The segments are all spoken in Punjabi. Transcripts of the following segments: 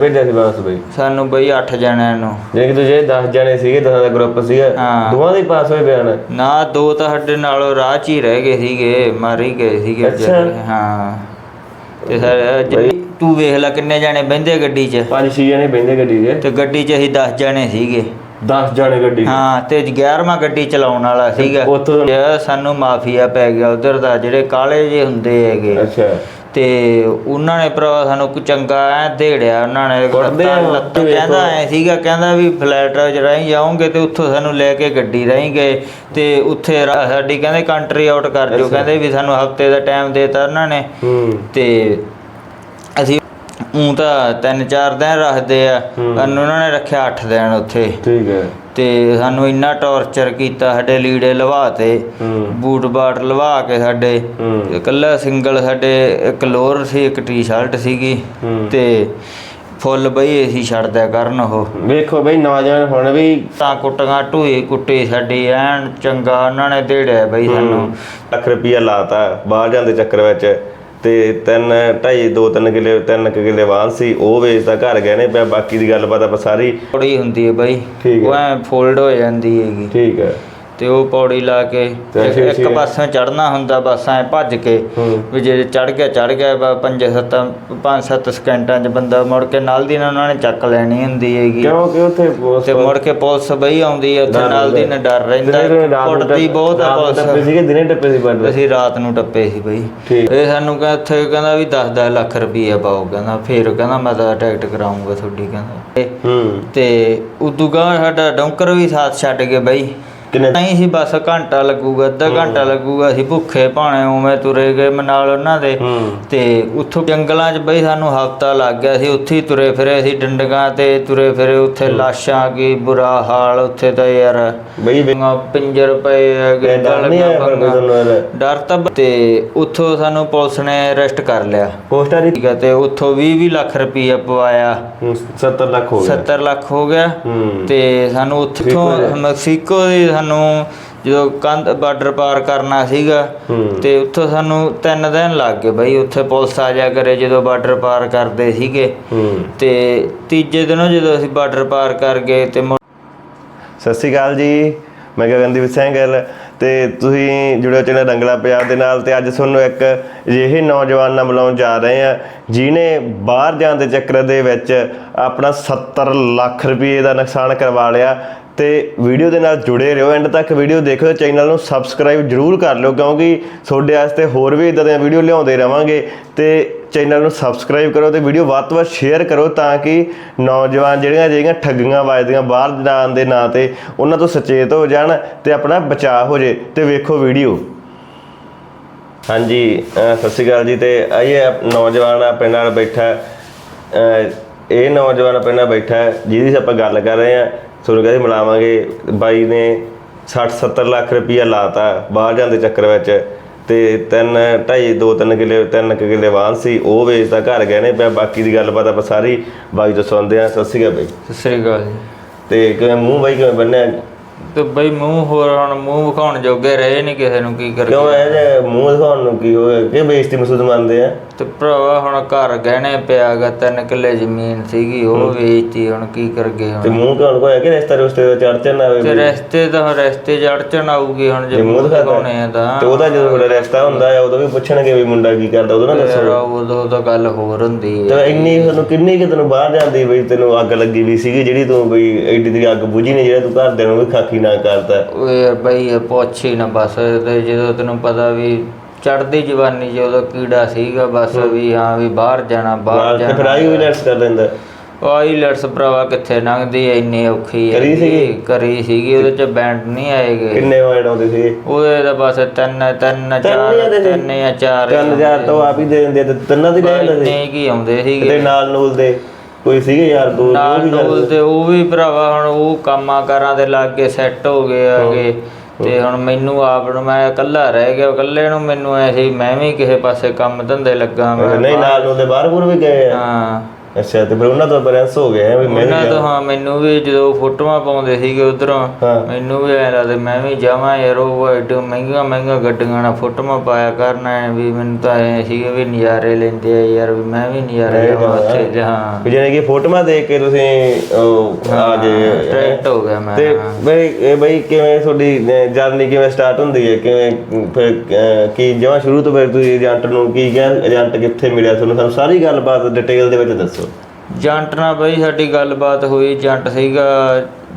ਭੇਜਿਆ ਸੀ ਵਾਪਸ ਬਈ? ਸਾਨੂੰ ਬਈ 8 ਜਣਿਆਂ ਨੂੰ। ਜੇ ਕਿ ਤੁਸੀਂ 10 ਜਣੇ ਸੀਗੇ 10 ਦਾ ਗਰੁੱਪ ਸੀਗਾ ਹਾਂ। ਦੋਵਾਂ ਦੇ ਹੀ ਪਾਸ ਹੋਏ ਬਿਆਨ ਨਾ? ਦੋ ਤਾਂ ਸਾਡੇ ਨਾਲੋਂ ਰਾਹ 'ਚ ਹੀ ਰਹਿ ਗਏ ਸੀਗੇ ਮਰ ਹੀ ਗਏ ਸੀਗੇ ਅੱਛਾ। ਵਿਚਾਰੇ। ਹਾਂ। ਤੇ ਸਰ ਜਿਹੜੀ- ਤੂੰ ਵੇਖ ਲੈ ਕਿੰਨੇ ਜਣੇ ਬਹਿੰਦੇ ਗੱਡੀ 'ਚ। ਪੰਜ ਛੇ ਜਣੇ ਬੈੰਦੇ ਗੱਡੀ 'ਚ। ਤੇ ਗੱਡੀ 'ਚ ਅਸੀਂ 10 ਜਣੇ ਸੀਗੇ। 10 ਜਣੇ ਗੱਡੀ 'ਚ। ਹਾਂ ਤੇ 11ਵਾਂ ਗੱਡੀ ਚਲਾਉਣ ਵਾਲਾ ਸੀਗਾ। ਉੱਥੋਂ- ਸਾਨੂੰ ਮਾਫੀਆ ਪੈ ਗਿਆ ਉਧਰ ਦਾ ਜਿਹੜੇ ਕਾਲੇ ਜੇ ਹੁੰਦੇ ਹੈਗੇ। ਅੱਛਾ। ਤੇ ਉਹਨਾਂ ਨੇ ਭਰਾ ਸਾਨੂੰ ਕੁ ਚੰਗਾ ਐ ਦੇੜਿਆ ਉਹਨਾਂ ਨੇ ਕੁੱਟਦੇ ਆ, ਲੱਤਾਂ- ਲੱਤਾਂ ਵੇਖੋ। ਕਹਿੰਦਾ ਐ ਸੀਗਾ ਕਹਿੰਦਾ ਵੀ ਫਲੈਟ ਰਾਹੀਂ ਜਾਓਗੇ ਤੇ ਉੱਥੋਂ ਸਾਨੂੰ ਲੈ ਕੇ ਗੱਡੀ ਰਾਹੀਂ ਗਏ ਤੇ ਉੱਥੇ ਰਾ- ਸਾਡੀ ਕਹਿੰਦੇ ਕੰਟਰੀ ਆਊਟ ਕਰ ਦਿਓ ਕਹਿੰਦੇ ਵੀ ਸਾਨੂੰ ਹਫ਼ਤੇ ਦਾ ਟਾਈਮ ਦੇਤਾ ਉਹਨਾਂ ਨੇ। ਹੂੰ। ਤੇ ਅਸੀਂ ਉਂ ਤਾਂ ਤਿੰਨ ਚਾਰ ਦਿਨ ਰੱਖਦੇ ਆ ਸਾਨੂੰ ਉਹਨਾਂ ਨੇ ਰੱਖਿਆ 8 ਦਿਨ ਉੱਥੇ। ਠੀਕ ਹੈ। ਤੇ ਸਾਨੂੰ ਇੰਨਾ ਟੌਰਚਰ ਕੀਤਾ ਸਾਡੇ ਲੀੜੇ ਲਵਾਤੇ ਬੂਟ ਬਾਟ ਲਵਾ ਕੇ ਸਾਡੇ ਇਕੱਲਾ ਸਿੰਗਲ ਸਾਡੇ ਇੱਕ ਲੋਅਰ ਸੀ ਇੱਕ ਟੀ-ਸ਼ਰਟ ਸੀਗੀ। ਤੇ ਫੁੱਲ ਬਈ ਏਸੀ ਛੱਡਦਿਆ ਕਰਨ ਉਹ। ਵੇਖੋ ਬਈ ਨੌਜਵਾਨ ਹੁਣ ਵੀ ਤਾਂ ਕੁੱਟੀਆਂ ਢੂਏ ਕੁੱਟੇ ਸਾਡੀ ਐਨ ਚੰਗਾ ਉਹਨਾਂ ਨੇ ਦੇੜਿਆ ਬਈ ਸਾਨੂੰ। ਲੱਖ ਰੁਪਈਆ ਲਾਤਾ ਬਾਹਰ ਜਾਂਦੇ ਚੱਕਰ ਵਿੱਚ। ਤੇ ਤਿੰਨ ਢਾਈ ਦੋ ਤਿੰਨ ਕਿੱਲੇ ਤਿੰਨ ਕੁ ਕਿੱਲੇ ਵਾਹਨ ਸੀ ਉਹ ਵੇਚਦਾ ਘਰ ਗਏ ਨੇ ਪਿਆ ਬਾਕੀ ਦੀ ਗੱਲਬਾਤ ਆਪਾਂ ਸਾਰੀ ਪੌੜੀ ਹੁੰਦੀ ਹੈ ਬਈ। ਠੀਕ ਹੈ। ਉਹ ਐ ਫੋਲਡ ਹੋ ਜਾਂਦੀ ਹੈਗੀ। ਠੀਕ ਹੈ। ਤੇ ਉਹ ਪੌੜੀ ਲਾ ਕੇ ਤੇ ਇੱਕ- ਅਸੀਂ- ਇੱਕ ਅਸੀਂ- ਪਾਸੋਂ ਚੜਨਾ ਹੁੰਦਾ ਬਸ ਐ ਭੱਜ ਕੇ ਹੂੰ। ਵੀ ਜੇ ਚੜ ਗਿਆ ਚੜ ਗਿਆ ਬਾ ਪੰਜ ਸੱਤ ਪੰਜ ਸੱਤ ਸਕਿੰਟਾਂ 'ਚ ਬੰਦਾ ਮੁੜ ਕੇ ਨਾਲ ਦੀ ਨਾਲ ਉਹਨਾਂ ਨੇ ਚੱਕ ਲੈਣੀ ਹੁੰਦੀ ਹੈਗੀ। ਕਿਉਂਕਿ ਉੱਥੇ ਉਸ ਤੇ ਮੁੜ ਕੇ ਪੁਲਿਸ ਬਈ ਆਉਂਦੀ ਹੈ ਉੱਥੇ ਨਾਲ ਦੀ ਨਾਲ ਡਰ ਰਹਿੰਦਾ ਕੁੱਟਦੀ ਬਹੁਤ ਆ ਟੱਪੇ ਪੁਲਿਸ। ਸੀਗੇ ਦਿਨੇ ਟੱਪੇ ਸੀ ਬੰਦ। ਅਸੀਂ ਰਾਤ ਨੂੰ ਟੱਪੇ ਸੀ ਬਈ। ਠੀਕ। ਇਹ ਸਾਨੂੰ ਕਹਿੰਦਾ ਉੱਥੇ ਕਹਿੰਦਾ ਵੀ 10 10 ਲੱਖ ਰੁਪਈਆ ਪਾਓ ਕਹਿੰਦਾ। ਫੇਰ ਕਹਿੰਦਾ ਮੈਂ ਤਾਂ ਟਿਕਟ ਕਰਾਉਂਗਾ ਤੁਹਾਡੀ ਕਹਿੰਦਾ। ਤੇ- ਹੂੰ। ਤੇ ਉਦੋਂ ਗਾਂ ਸਾਡਾ ਡੌਂਕਰ ਵੀ ਸਾਥ ਛੱਡ ਕੇ ਬਈ। ਕਿੰਨੇ ਨਹੀਂ ਸੀ ਬਸ ਘੰਟਾ ਲੱਗੂਗਾ ਅੱਧਾ ਘੰਟਾ ਲੱਗੂਗਾ। ਅਸੀਂ ਭੁੱਖੇ ਭਾਣੇ ਉਵੇਂ ਤੁਰੇ ਗਏ ਮ- ਨਾਲ ਉਹਨਾਂ ਦੇ। ਤੇ ਉੱਥੋਂ ਜੰਗਲਾਂ 'ਚ ਬਈ ਸਾਨੂੰ ਹਫਤਾ ਲੱਗ ਗਿਆ ਸੀ ਉੱਥੇ ਹੀ ਤੁਰੇ ਫਿਰੇ ਅਸੀਂ ਡੰਡਕਾਂ ਤੇ ਤੁਰੇ ਫਿਰੇ ਉੱਥੇ ਲਾਸ਼ਾਂ ਕੀ ਬੁਰਾ ਹਾਲ ਉੱਥੇ ਤਾਂ ਯਾਰ ਬਈ ਵੇ- ਪਿੰਗਾਂ ਪਿੰਜਰ ਪਏ ਹੈਗੇ ਡਰ ਨਹੀਂ ਆਇਆ ਪਰ ਕੋਈ ਗਲਗਾਂ ਤੁਹਾਨੂੰ ਇਹਦਾ? ਡਰ ਤਾਂ ਬ- ਤੇ ਉੱਥੋਂ ਸਾਨੂੰ ਪੁਲਿਸ ਨੇ ਅਰੈਸਟ ਕਰ ਲਿਆ। ਹੀ ਠੀਕ ਹੈ ਤੇ ਉੱਥੋਂ 20 20 ਲੱਖ ਰੁਪਈਆ ਪਵਾਇਆ। ਹੂੰ, 70 ਲੱਖ ਹੋ ਗਿਆ। 70 ਲੱਖ ਹੋ ਗਿਆ। ਹੂੰ। ਤੇ ਸਾਨੂੰ ਉੱਥੋਂ ਮੈਕਸੀਕੋ ਦੀ ਸਾਨੂੰ ਜਦੋਂ ਕੰਧ ਬਾਰਡਰ ਪਾਰ ਕਰਨਾ ਸੀਗਾ ਤੇ ਉੱਥੋਂ ਸਾਨੂੰ 3 ਦਿਨ ਲੱਗ ਗਏ ਬਈ ਉੱਥੇ ਪੁਲਿਸ ਆ ਜਾ ਕਰੇ ਜਦੋਂ ਬਾਰਡਰ ਪਾਰ ਕਰਦੇ ਸੀਗੇ। ਤੇ ਤੀਜੇ ਦਿਨੋਂ ਜਦੋਂ ਅਸੀਂ ਬਾਰਡਰ ਪਾਰ ਕਰ ਗਏ ਤੇ ਸਤਿ ਸ਼੍ਰੀ ਅਕਾਲ ਜੀ ਮੈਂ ਗਗਨਦੀਪ ਸਿੰਘ ਗਿੱਲ ਤੇ ਤੁਸੀਂ ਜੁੜਿਓ ਚੈਨਲ ਰੰਗਲਾ ਪੰਜਾਬ ਦੇ ਨਾਲ ਤੇ ਅੱਜ ਤੁਹਾਨੂੰ ਇੱਕ ਅਜਿਹੇ ਨੌਜਵਾਨ ਨਾਲ ਮਿਲਾਉਣ ਜਾ ਰਹੇ ਆ ਜਿਨੇ ਬਾਹਰ ਜਾਣ ਦੇ ਚੱਕਰ ਦੇ ਵਿੱਚ ਆਪਣਾ 70 ਲੱਖ ਰੁਪਏ ਦਾ ਨੁਕਸਾਨ ਕਰਵਾ ਲਿਆ ਤੇ ਵੀਡੀਓ ਦੇ ਨਾਲ ਜੁੜੇ ਰਹੋ। ਐਂਡ ਤੱਕ ਵੀਡੀਓ ਦੇਖੋ ਚੈਨਲ ਨੂੰ ਸਬਸਕ੍ਰਾਈਬ ਜਰੂਰ ਕਰ ਲਿਓ, ਕਿਉਂਕਿ ਤੁਹਾਡੇ ਵਾਸਤੇ ਹੋਰ ਵੀ ਇਦਾਂ ਦੀਆਂ ਵੀਡੀਓ ਲਿਆਉਂਦੇ ਰਵਾਂਗੇ। ਤੇ ਚੈਨਲ ਨੂੰ ਸਬਸਕ੍ਰਾਈਬ ਕਰੋ ਤੇ ਵੀਡੀਓ ਵੱਧ ਤੋਂ ਵੱਧ ਸ਼ੇਅਰ ਕਰੋ ਤਾਂ ਕਿ ਨੌਜਵਾਨ ਜਿਹੜੀਆਂ ਜਿਹੜੀਆਂ ਠੱਗੀਆਂ ਵੱਜਦੀਆਂ ਬਾਹਰ ਜਾਣ ਦੇ ਨਾਂ ਤੇ ਉਹਨਾਂ ਤੋਂ ਸੁਚੇਤ ਹੋ ਜਾਣ ਤੇ ਆਪਣਾ ਬਚਾਅ ਹੋ ਜੇ। ਤੇ ਵੇਖੋ ਵੀਡੀਓ। ਹਾਂਜੀ ਸਤਿ ਸ਼੍ਰੀ ਅਕਾਲ ਜੀ। ਤੇ ਆਈਏ ਨੌਜਵਾਨ ਆਪਣੇ ਨਾਲ ਬੈਠਾ। ਇਹ ਨੌਜਵਾਨ ਆਪਣੇ ਨਾਲ ਬੈਠਾ, ਜਿਹਦੀ ਆਪਾਂ ਗੱਲ ਕਰ ਰਹੇ ਹਾਂ। ਤੁਹਾਨੂੰ ਕਹਿੰਦੇ ਮਿਲਾਵਾਂਗੇ। ਬਾਈ ਨੇ 60 70 ਲੱਖ ਰੁਪਈਆ ਲਾਤਾ ਬਾਹਰ ਜਾਣ ਦੇ ਚੱਕਰ ਵਿੱਚ ਤੇ ਤਿੰਨ ਢਾਈ ਦੋ ਤਿੰਨ ਕਿੱਲੇ ਤਿੰਨ ਕਿੱਲੇ ਵਾਹਨ ਸੀ ਉਹ ਵੇਚਦਾ ਘਰ ਗਏ ਨੇ। ਪਿਆ ਬਾਕੀ ਦੀ ਗੱਲਬਾਤ ਆਪਾਂ ਸਾਰੀ ਬਾਈ ਤੋਂ ਸੁਣਦੇ ਹਾਂ। ਸਤਿ ਸ਼੍ਰੀ ਅਕਾਲ ਬਾਈ। ਸਤਿ ਸ੍ਰੀ ਅਕਾਲ ਜੀ। ਤੇ ਕਿਵੇਂ ਮੂੰਹ ਬਾਈ ਕਿਵੇਂ ਬੰਨਿਆ? ਤੇ ਬਈ ਮੂੰਹ ਹੋਰ ਹੁਣ ਮੂੰਹ ਵਿਖਾਉਣ ਜੋਗੇ ਰਹੇ ਨਹੀਂ ਕਿਸੇ ਨੂੰ ਕੀ ਕਰ ਕਿਉਂ ਇਹ ਜੇ ਮੂੰਹ ਦਿਖਾਉਣ ਨੂੰ ਕੀ ਹੋਇਆ ਕਿ ਬੇਇੱਜ਼ਤੀ ਮਹਿਸੂਸ ਮੰਨਦੇ ਆ? ਤੇ ਭਰਾਵਾ ਹੁਣ ਘਰ ਗਹਿਣੇ ਪਿਆਗਾ ਤਿੰਨ ਕਿੱਲੇ ਜ਼ਮੀਨ ਸੀਗੀ ਉਹ ਵੇਚਤੀ ਹੁਣ ਕੀ ਕਰ ਗਏ ਤੇ ਹੁਣ ਮੂੰਹ ਕਿਉਂ ਹੈ ਕਿ ਰਿਸ਼ਤਾ ਰੁਸ਼ਤੇ ਦਾ ਚਰਚਾ ਨਾ ਹੋਵੇ ਤੇ ਰਸਤੇ ਤਾਂ ਰਸਤੇ ਚੜ ਚਣ ਆਊਗੀ ਹੁਣ ਜੇ ਮੂੰਹ ਮੂੰਹ ਦਿਖਾਤਾ। ਦਿਖਾਉਣੇ ਆ ਤਾਂ। ਤੇ ਉਹਦਾ ਜਦੋਂ ਤੁਹਾਡਾ ਰਿਸ਼ਤਾ ਹੁੰਦਾ ਹੈ ਉਦੋਂ ਵੀ ਪੁੱਛਣਗੇ ਵੀ ਮੁੰਡਾ ਕੀ ਕਰਦਾ ਉਦੋਂ ਨਾ ਯਾਰ ਦੱਸੋ। ਉਦੋਂ ਤਾਂ ਗੱਲ ਹੋਰ ਹੁੰਦੀ ਹੈ ਤੇ ਇੰਨੀ ਤੁਹਾਨੂੰ ਕਿੰਨੀ ਕਿ ਤੈਨੂੰ ਬਾਹਰ ਜਾਂਦੀ ਬਈ ਤੈਨੂੰ ਅੱਗ ਲੱਗੀ ਵੀ ਸੀਗੀ ਜਿਹੜੀ ਤੂੰ ਬਈ ਐਡੀ ਦੀ ਅੱਗ ਬੁਝੀ ਨੇ ਜਿਹੜਾ ਤੂੰ ਘਰਦਿਆਂ ਨੂੰ ਵੀ ਖਾਕੀ ਨਾ ਕਰਦਾ। ਓਏ ਯਾਰ ਬਈ ਇਹ ਪੁੱਛ ਹੀ ਨਾ ਬਸ ਤੇ ਜਦੋਂ ਤੈਨੂੰ ਪਤਾ ਵੀ ਚੜਦੀ ਜਵਾਨੀ ਜਦੋਂ ਕੀੜਾ ਸੀਗਾ ਬਸ ਵੀ ਹਾਂ ਵੀ ਬਾਹਰ ਜਾਣਾ ਬਾਹਰ ਤੇ ਫਿਰ ਜਾਣਾ ਆਈ ਲੈਟਸ ਕਰ ਲੈਂਦਾ। ਆਈ ਲੈਟਸ ਭਰਾਵਾ ਕਿੱਥੇ ਲੰਘਦੀ ਐ ਇੰਨੀ ਔਖੀ ਕਰੀ ਹੈਗੀ। ਸੀਗੀ? ਕਰੀ ਸੀਗੀ ਉਹਦੇ ਚ ਬੈਂਡ ਨਹੀਂ ਆਏਗੇ ਕਿੰਨੇ ਵਾਰ ਆਉਂਦੇ ਸੀ ਉਹਦੇ ਤਾਂ ਬਸ ਤਿੰਨ ਤਿੰਨ ਚਾਰ? ਤਿੰਨ ਜਾਂ ਚਾਰ ਹੀ 3000 ਤੋਂ ਆਪ ਹੀ ਦੇ ਦਿੰਦੇ ਤੇ ਤਿੰਨਾਂ ਦੀ ਲੈ ਲੈਂਦੇ ਇੰਨੇ ਕੀ ਆਉਂਦੇ ਸੀਗੇ। ਤੇ ਨਾਲ ਨੂਲ ਦੇ। ਕੋਈ ਸੀਗੇ ਯਾਰ ਦੋ ਨਾਲ ਨੂਲ ਤੇ ਉਹ ਵੀ ਭਰਾਵਾ ਹੁਣ ਉਹ ਕੰਮਾਂ ਕਾਰਾਂ ਦੇ ਲਾਗੇ ਸੈੱਟ ਹੋ ਗਏ ਹੈਗੇ ਤੇ ਹੁਣ ਮੈਨੂੰ ਆਪ ਨੂੰ ਮੈਂ ਇਕੱਲਾ ਰਹਿ ਗਿਆ ਇਕੱਲੇ ਨੂੰ ਮੈਨੂੰ ਐ ਸੀ ਮੈਂ ਵੀ ਕਿਸੇ ਪਾਸੇ ਕੰਮ ਧੰਦੇ ਲੱਗਾ ਮੈਂ ਨਹੀਂ ਨਾਲ ਨੂਲ ਦੇ ਬਾਹਰ ਬੁਰ ਵੀ ਗਏ ਆ? ਹਾਂ। ਅੱਛਾ ਤੇ ਫਿਰ ਉਹਨਾਂ ਤੋਂ ਬੈਲੈਂਸ ਹੋ ਗਿਆ ਵੀ ਮੈਂ ਉਹਨਾਂ ਤੋਂ ਹਾਂ ਮੈਨੂੰ ਵੀ ਜਦੋਂ ਫੋਟੋਆਂ ਪਾਉਂਦੇ ਸੀਗੇ ਉਧਰੋਂ। ਮੈਨੂੰ ਵੀ ਐ ਲੱਗਦਾ ਮੈਂ ਵੀ ਜਾਵਾਂ ਯਾਰ ਉਹ ਐਡੇ ਮਹਿੰਗਾ ਮਹਿੰਗਾ ਗੱਡੀਆਂ ਨਾਲ ਫੋਟੋਆਂ ਪਾਇਆ ਕਰਨਾ ਹੈ ਵੀ ਮੈਨੂੰ ਤਾਂ ਐ ਸੀਗੇ ਵੀ ਨਜ਼ਾਰੇ ਲੈਂਦੇ ਆ ਯਾਰ ਵੀ ਮੈਂ ਵੀ ਨਜ਼ਾਰੇ ਲਵਾਂ ਉੱਥੇ ਹਾਂ। ਵੀ ਜਾਨੀ ਕਿ ਫੋਟੋਆਂ ਦੇਖ ਕੇ ਤੁਸੀਂ ਉਹ ਆ ਗਏ। ਟਰੈਕਟ ਹੋ ਗਿਆ ਮੈਂ ਤੇ ਬਈ ਇਹ ਬਈ ਕਿਵੇਂ ਤੁਹਾਡੀ ਜਰਨੀ ਕਿਵੇਂ ਸਟਾਰਟ ਹੁੰਦੀ ਹੈ? ਕਿਵੇਂ ਫਿਰ ਕੀ ਜਮਾ ਸ਼ੁਰੂ ਤੋਂ ਫਿਰ ਤੁਸੀਂ ਏਜੰਟ ਨੂੰ ਕੀ ਕਿਹਾ ਏਜੰਟ ਕਿੱਥੇ ਮਿਲਿਆ ਤੁਹਾਨੂੰ? ਸਾਨੂੰ ਸਾਰੀ ਗੱਲਬਾਤ ਡਿਟੇਲ ਦੇ ਵਿੱਚ ਦੱਸੋ। ਜੰਟ ਨਾਲ ਬਈ ਸਾਡੀ ਗੱਲਬਾਤ ਹੋਈ ਜੰਟ ਸੀਗਾ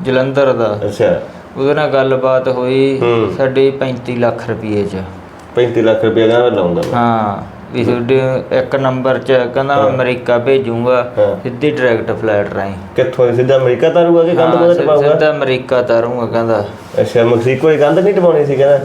ਜਲੰਧਰ ਦਾ। ਅੱਛਾ। ਉਹਦੇ ਨਾਲ ਗੱਲਬਾਤ ਹੋਈ ਹੂੰ। ਸਾਡੀ 35 ਲੱਖ ਰੁਪਏ ਚ। 35 ਲੱਖ ਰੁਪਏ ਦਾ ਲਾਉਂਦਾ ਹਾਂ ਵੀ ਤੁਹਾਡੇ ਇੱਕ ਨੰਬਰ ਚ ਕਹਿੰਦਾ ਮੈਂ ਅਮਰੀਕਾ ਭੇਜੂਗਾ ਹਾਂ। ਸਿੱਧੀ ਡਾਇਰੈਕਟ ਫਲਾਈਟ ਰਾਹੀਂ। ਕਿੱਥੋਂ ਸਿੱਧਾ ਅਮਰੀਕਾ ਤਾਰੂਗਾ ਕਿ ਹਾਂ, ਕੋਲ ਟਪਾਊਗਾ ਸਿੱਧਾ ਅਮਰੀਕਾ ਤਾਰੂਗਾ ਕਹਿੰਦਾ। ਅੱਛਾ ਮੈਕਸੀਕੋ ਦੀ ਕੰਧ ਨਹੀਂ ਟਪਾਉਣੀ ਸੀ ਕਹਿੰਦਾ।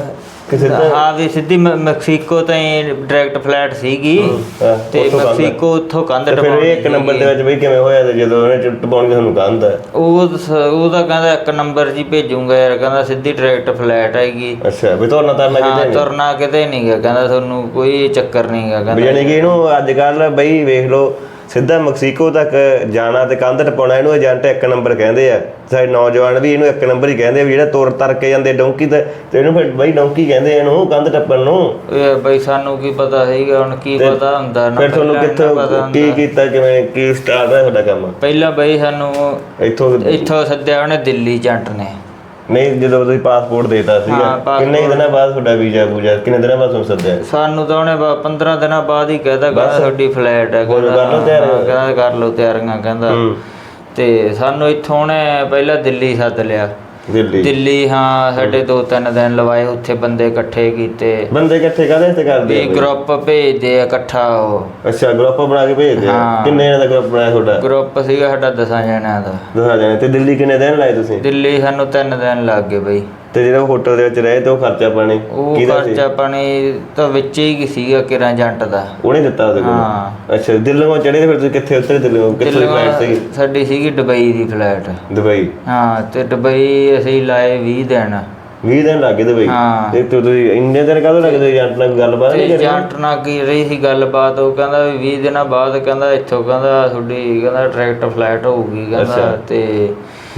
ਕਿ ਸਿੱਧਾ ਹਾਂ ਵੀ ਸਿੱਧੀ ਮ- ਮੈਕਸੀਕੋ ਤਾਈਂ ਡਾਇਰੈਕਟ ਫਲਾਈਟ ਸੀਗੀ ਹਾਂ, ਤੇ ਉੱਥੋਂ ਕੰਧ। ਮੈਕਸੀਕੋ ਉੱਥੋਂ ਕੰਧ ਤੇ ਫਿਰ ਇਹ ਇੱਕ ਨੰਬਰ ਦੇ ਵਿੱਚ ਬਈ ਕਿਵੇਂ ਹੋਇਆ ਤੇ ਜਦੋਂ ਉਹਨੇ ਟਪਾਉਣੀ ਤੁਹਾਨੂੰ ਕੰਧ ਹੈ ਉਹ ਸ- ਉਹ ਤਾਂ ਕਹਿੰਦਾ ਇੱਕ ਨੰਬਰ ਜੀ ਭੇਜੂਗਾ ਯਾਰ ਕਹਿੰਦਾ ਸਿੱਧੀ ਡਾਇਰੈਕਟ ਫਲਾਈਟ ਹੈਗੀ ਅੱਛਾ ਵੀ ਤੁਹਾਨੂੰ ਤਰਨਾ ਹਾਂ ਕਿਤੇ ਤੁਰਨਾ ਕਿਤੇ ਨਹੀਂ ਗਾ ਕਹਿੰਦਾ ਤੁਹਾਨੂੰ ਕੋਈ ਚੱਕਰ ਨਹੀਂ ਗਾ ਕਹਿੰਦਾ ਜਾਨੀ ਕਿ ਇਹਨੂੰ ਅੱਜ ਕੱਲ ਬਈ ਵੇਖ ਲਓ ਸਿੱਧਾ ਮੈਕਸੀਕੋ ਤੱਕ ਜਾਣਾ ਤੇ ਕੰਧ ਟਪਾਉਣਾ ਇਹਨੂੰ ਏਜੰਟ ਇੱਕ ਨੰਬਰ ਕਹਿੰਦੇ ਆ। ਸਾਡੇ ਨੌਜਵਾਨ ਵੀ ਇਹਨੂੰ ਇੱਕ ਨੰਬਰ ਹੀ ਕਹਿੰਦੇ ਆ ਵੀ ਜਿਹੜਾ ਤੁਰ ਤਰ ਕੇ ਜਾਂਦੇ ਡੌਂਕੀ ਤੇ ਤੇ ਇਹਨੂੰ ਫਿਰ ਬਈ ਡੌਂਕੀ ਕਹਿੰਦੇ ਆ ਇਹਨੂੰ ਕੰਧ ਟੱਪਣ ਨੂੰ। ਇਹ ਬਈ ਸਾਨੂੰ ਕੀ ਪਤਾ ਸੀਗਾ ਹੁਣ ਕੀ ਪਤਾ ਹੁੰਦਾ ਨਾ ਫਿਰ ਤੁਹਾਨੂੰ ਕਿੱਥੋਂ ਕੀ। ਕੀਤਾ ਕਿਵੇਂ ਕੀ ਸਟਾਰਟ ਹੈ ਤੁਹਾਡਾ ਕੰਮ? ਪਹਿਲਾਂ ਬਈ ਸਾਨੂੰ ਇੱਥੋਂ ਇੱਥੋਂ ਸੱਦਿਆ ਉਹਨੇ ਦਿੱਲੀ ਜੰਟ ਨੇ। ਨਹੀਂ ਜਦੋਂ ਤੁਸੀਂ ਪਾਸਪੋਰਟ ਦੇਤਾ ਸੀਗਾ passport- ਕਿੰਨੇ ਕੁ ਦਿਨਾਂ ਬਾਅਦ ਤੁਹਾਡਾ ਵੀਜ਼ਾ ਪੂਜਾ ਕਿੰਨੇ ਦਿਨਾਂ ਬਾਅਦ ਤੁਹਾਨੂੰ ਸੱਦਿਆ? ਸਾਨੂੰ ਤਾਂ ਉਹਨੇ 15 ਦਿਨਾਂ ਬਾਅਦ ਹੀ ਕਹਿਤਾ ਕਹਿੰਦਾ ਤੁਹਾਡੀ ਫਲਾਈਟ ਹੈ ਕਹਿੰਦਾ ਕਰ ਲਓ ਤਿਆਰੀਆਂ। ਹਾਂ, ਕਹਿੰਦਾ ਕਰ ਲਓ ਤਿਆਰੀਆਂ ਕਹਿੰਦਾ। ਹੂੰ। ਤੇ ਸਾਨੂੰ ਇੱਥੋਂ ਉਹਨੇ ਪਹਿਲਾਂ ਦਿੱਲੀ ਸੱਦ ਲਿਆ। ਦਿੱਲੀ। ਦਿੱਲੀ ਹਾਂ ਸਾਡੇ ਦੋ ਤਿੰਨ ਦਿਨ ਲਵਾਏ ਉੱਥੇ ਬੰਦੇ ਇਕੱਠੇ ਕੀਤੇ। ਬੰਦੇ ਇਕੱਠੇ ਕਾਹਦੇ ਤੇ ਕਰਦੇ ਵੀ ਗਰੁੱਪ ਭੇਜਦੇ ਆ ਇਕੱਠਾ ਉਹ। ਅੱਛਾ ਗਰੁੱਪ ਬਣਾ ਕੇ ਭੇਜਦੇ ਆ? ਹਾਂ। ਕਿੰਨੇ ਦਾ ਗਰੁੱਪ ਬਣਾਇਆ ਤੁਹਾਡਾ? ਗਰੁੱਪ ਸੀਗਾ ਸਾਡਾ ਦਸਾਂ ਜਣਿਆਂ ਦਾ। ਦੱਸਾ ਜਾਣੇ ਤੇ ਦਿੱਲੀ ਕਿੰਨੇ ਦਿਨ ਲਾਏ ਤੁਸੀਂ? ਦਿੱਲੀ ਸਾਨੂੰ ਤਿੰਨ ਦਿਨ ਲੱਗ ਗਏ ਬਈ। ਤੇ ਜਿਹੜਾ ਹੋਟਲ ਦੇ ਵਿੱਚ ਰਹੇ ਤੇ ਉਹ ਖਰਚਾ ਪਾਣੀ ਉਹ ਕਿਹਦਾ ਸੀ? ਖਰਚਾ ਪਾਣੀ ਤਾਂ ਵਿੱਚ ਹੀ ਸੀਗਾ ਕਿਰਾਂ ਜੰਟ ਦਾ। ਉਹਨੇ ਦਿੱਤਾ ਉਹਦੇ ਕੋਲ? ਹਾਂ। ਅੱਛਾ ਦਿੱਲੀੋਂ ਚੜੇ ਤੇ ਫਿਰ ਤੁਸੀਂ ਕਿੱਥੇ ਉਤਰੇ ਦਿੱਲੀੋਂ ਕਿੱਥੋਂ ਫਲਾਈਟ ਸੀ ਸਾਡੀ ਸੀਗੀ ਦੁਬਈ ਦੀ ਫਲਾਈਟ ਦੁਬਈ? ਹਾਂ ਤੇ ਦੁਬਈ ਅਸੀਂ ਲਾਏ 20 ਦਿਨ। 20 ਦਿਨ ਲੱਗੇ ਦੁਬਈ? ਹਾਂ। ਤੇ ਤੂੰ ਤੁਸੀਂ ਇੰਨੇ ਦਿਨ ਕਾਹਦੋਂ ਲੱਗੇ ਤੁਸੀਂ ਏਜੰਟ ਨਾਲ ਕੋਈ ਗੱਲਬਾਤ ਨਹੀਂ ਕਰੀ ਏਜੰਟ ਨਾਲ ਕੀ ਰਹੀ ਸੀ ਗੱਲਬਾਤ? ਉਹ ਕਹਿੰਦਾ ਵੀ 20 ਦਿਨਾਂ ਬਾਅਦ ਕਹਿੰਦਾ ਇੱਥੋਂ ਕਹਿੰਦਾ ਤੁਹਾਡੀ ਕਹਿੰਦਾ ਡਾਇਰੈਕਟ ਫਲਾਈਟ ਹੋਊਗੀ ਕਹਿੰਦਾ ਤੇ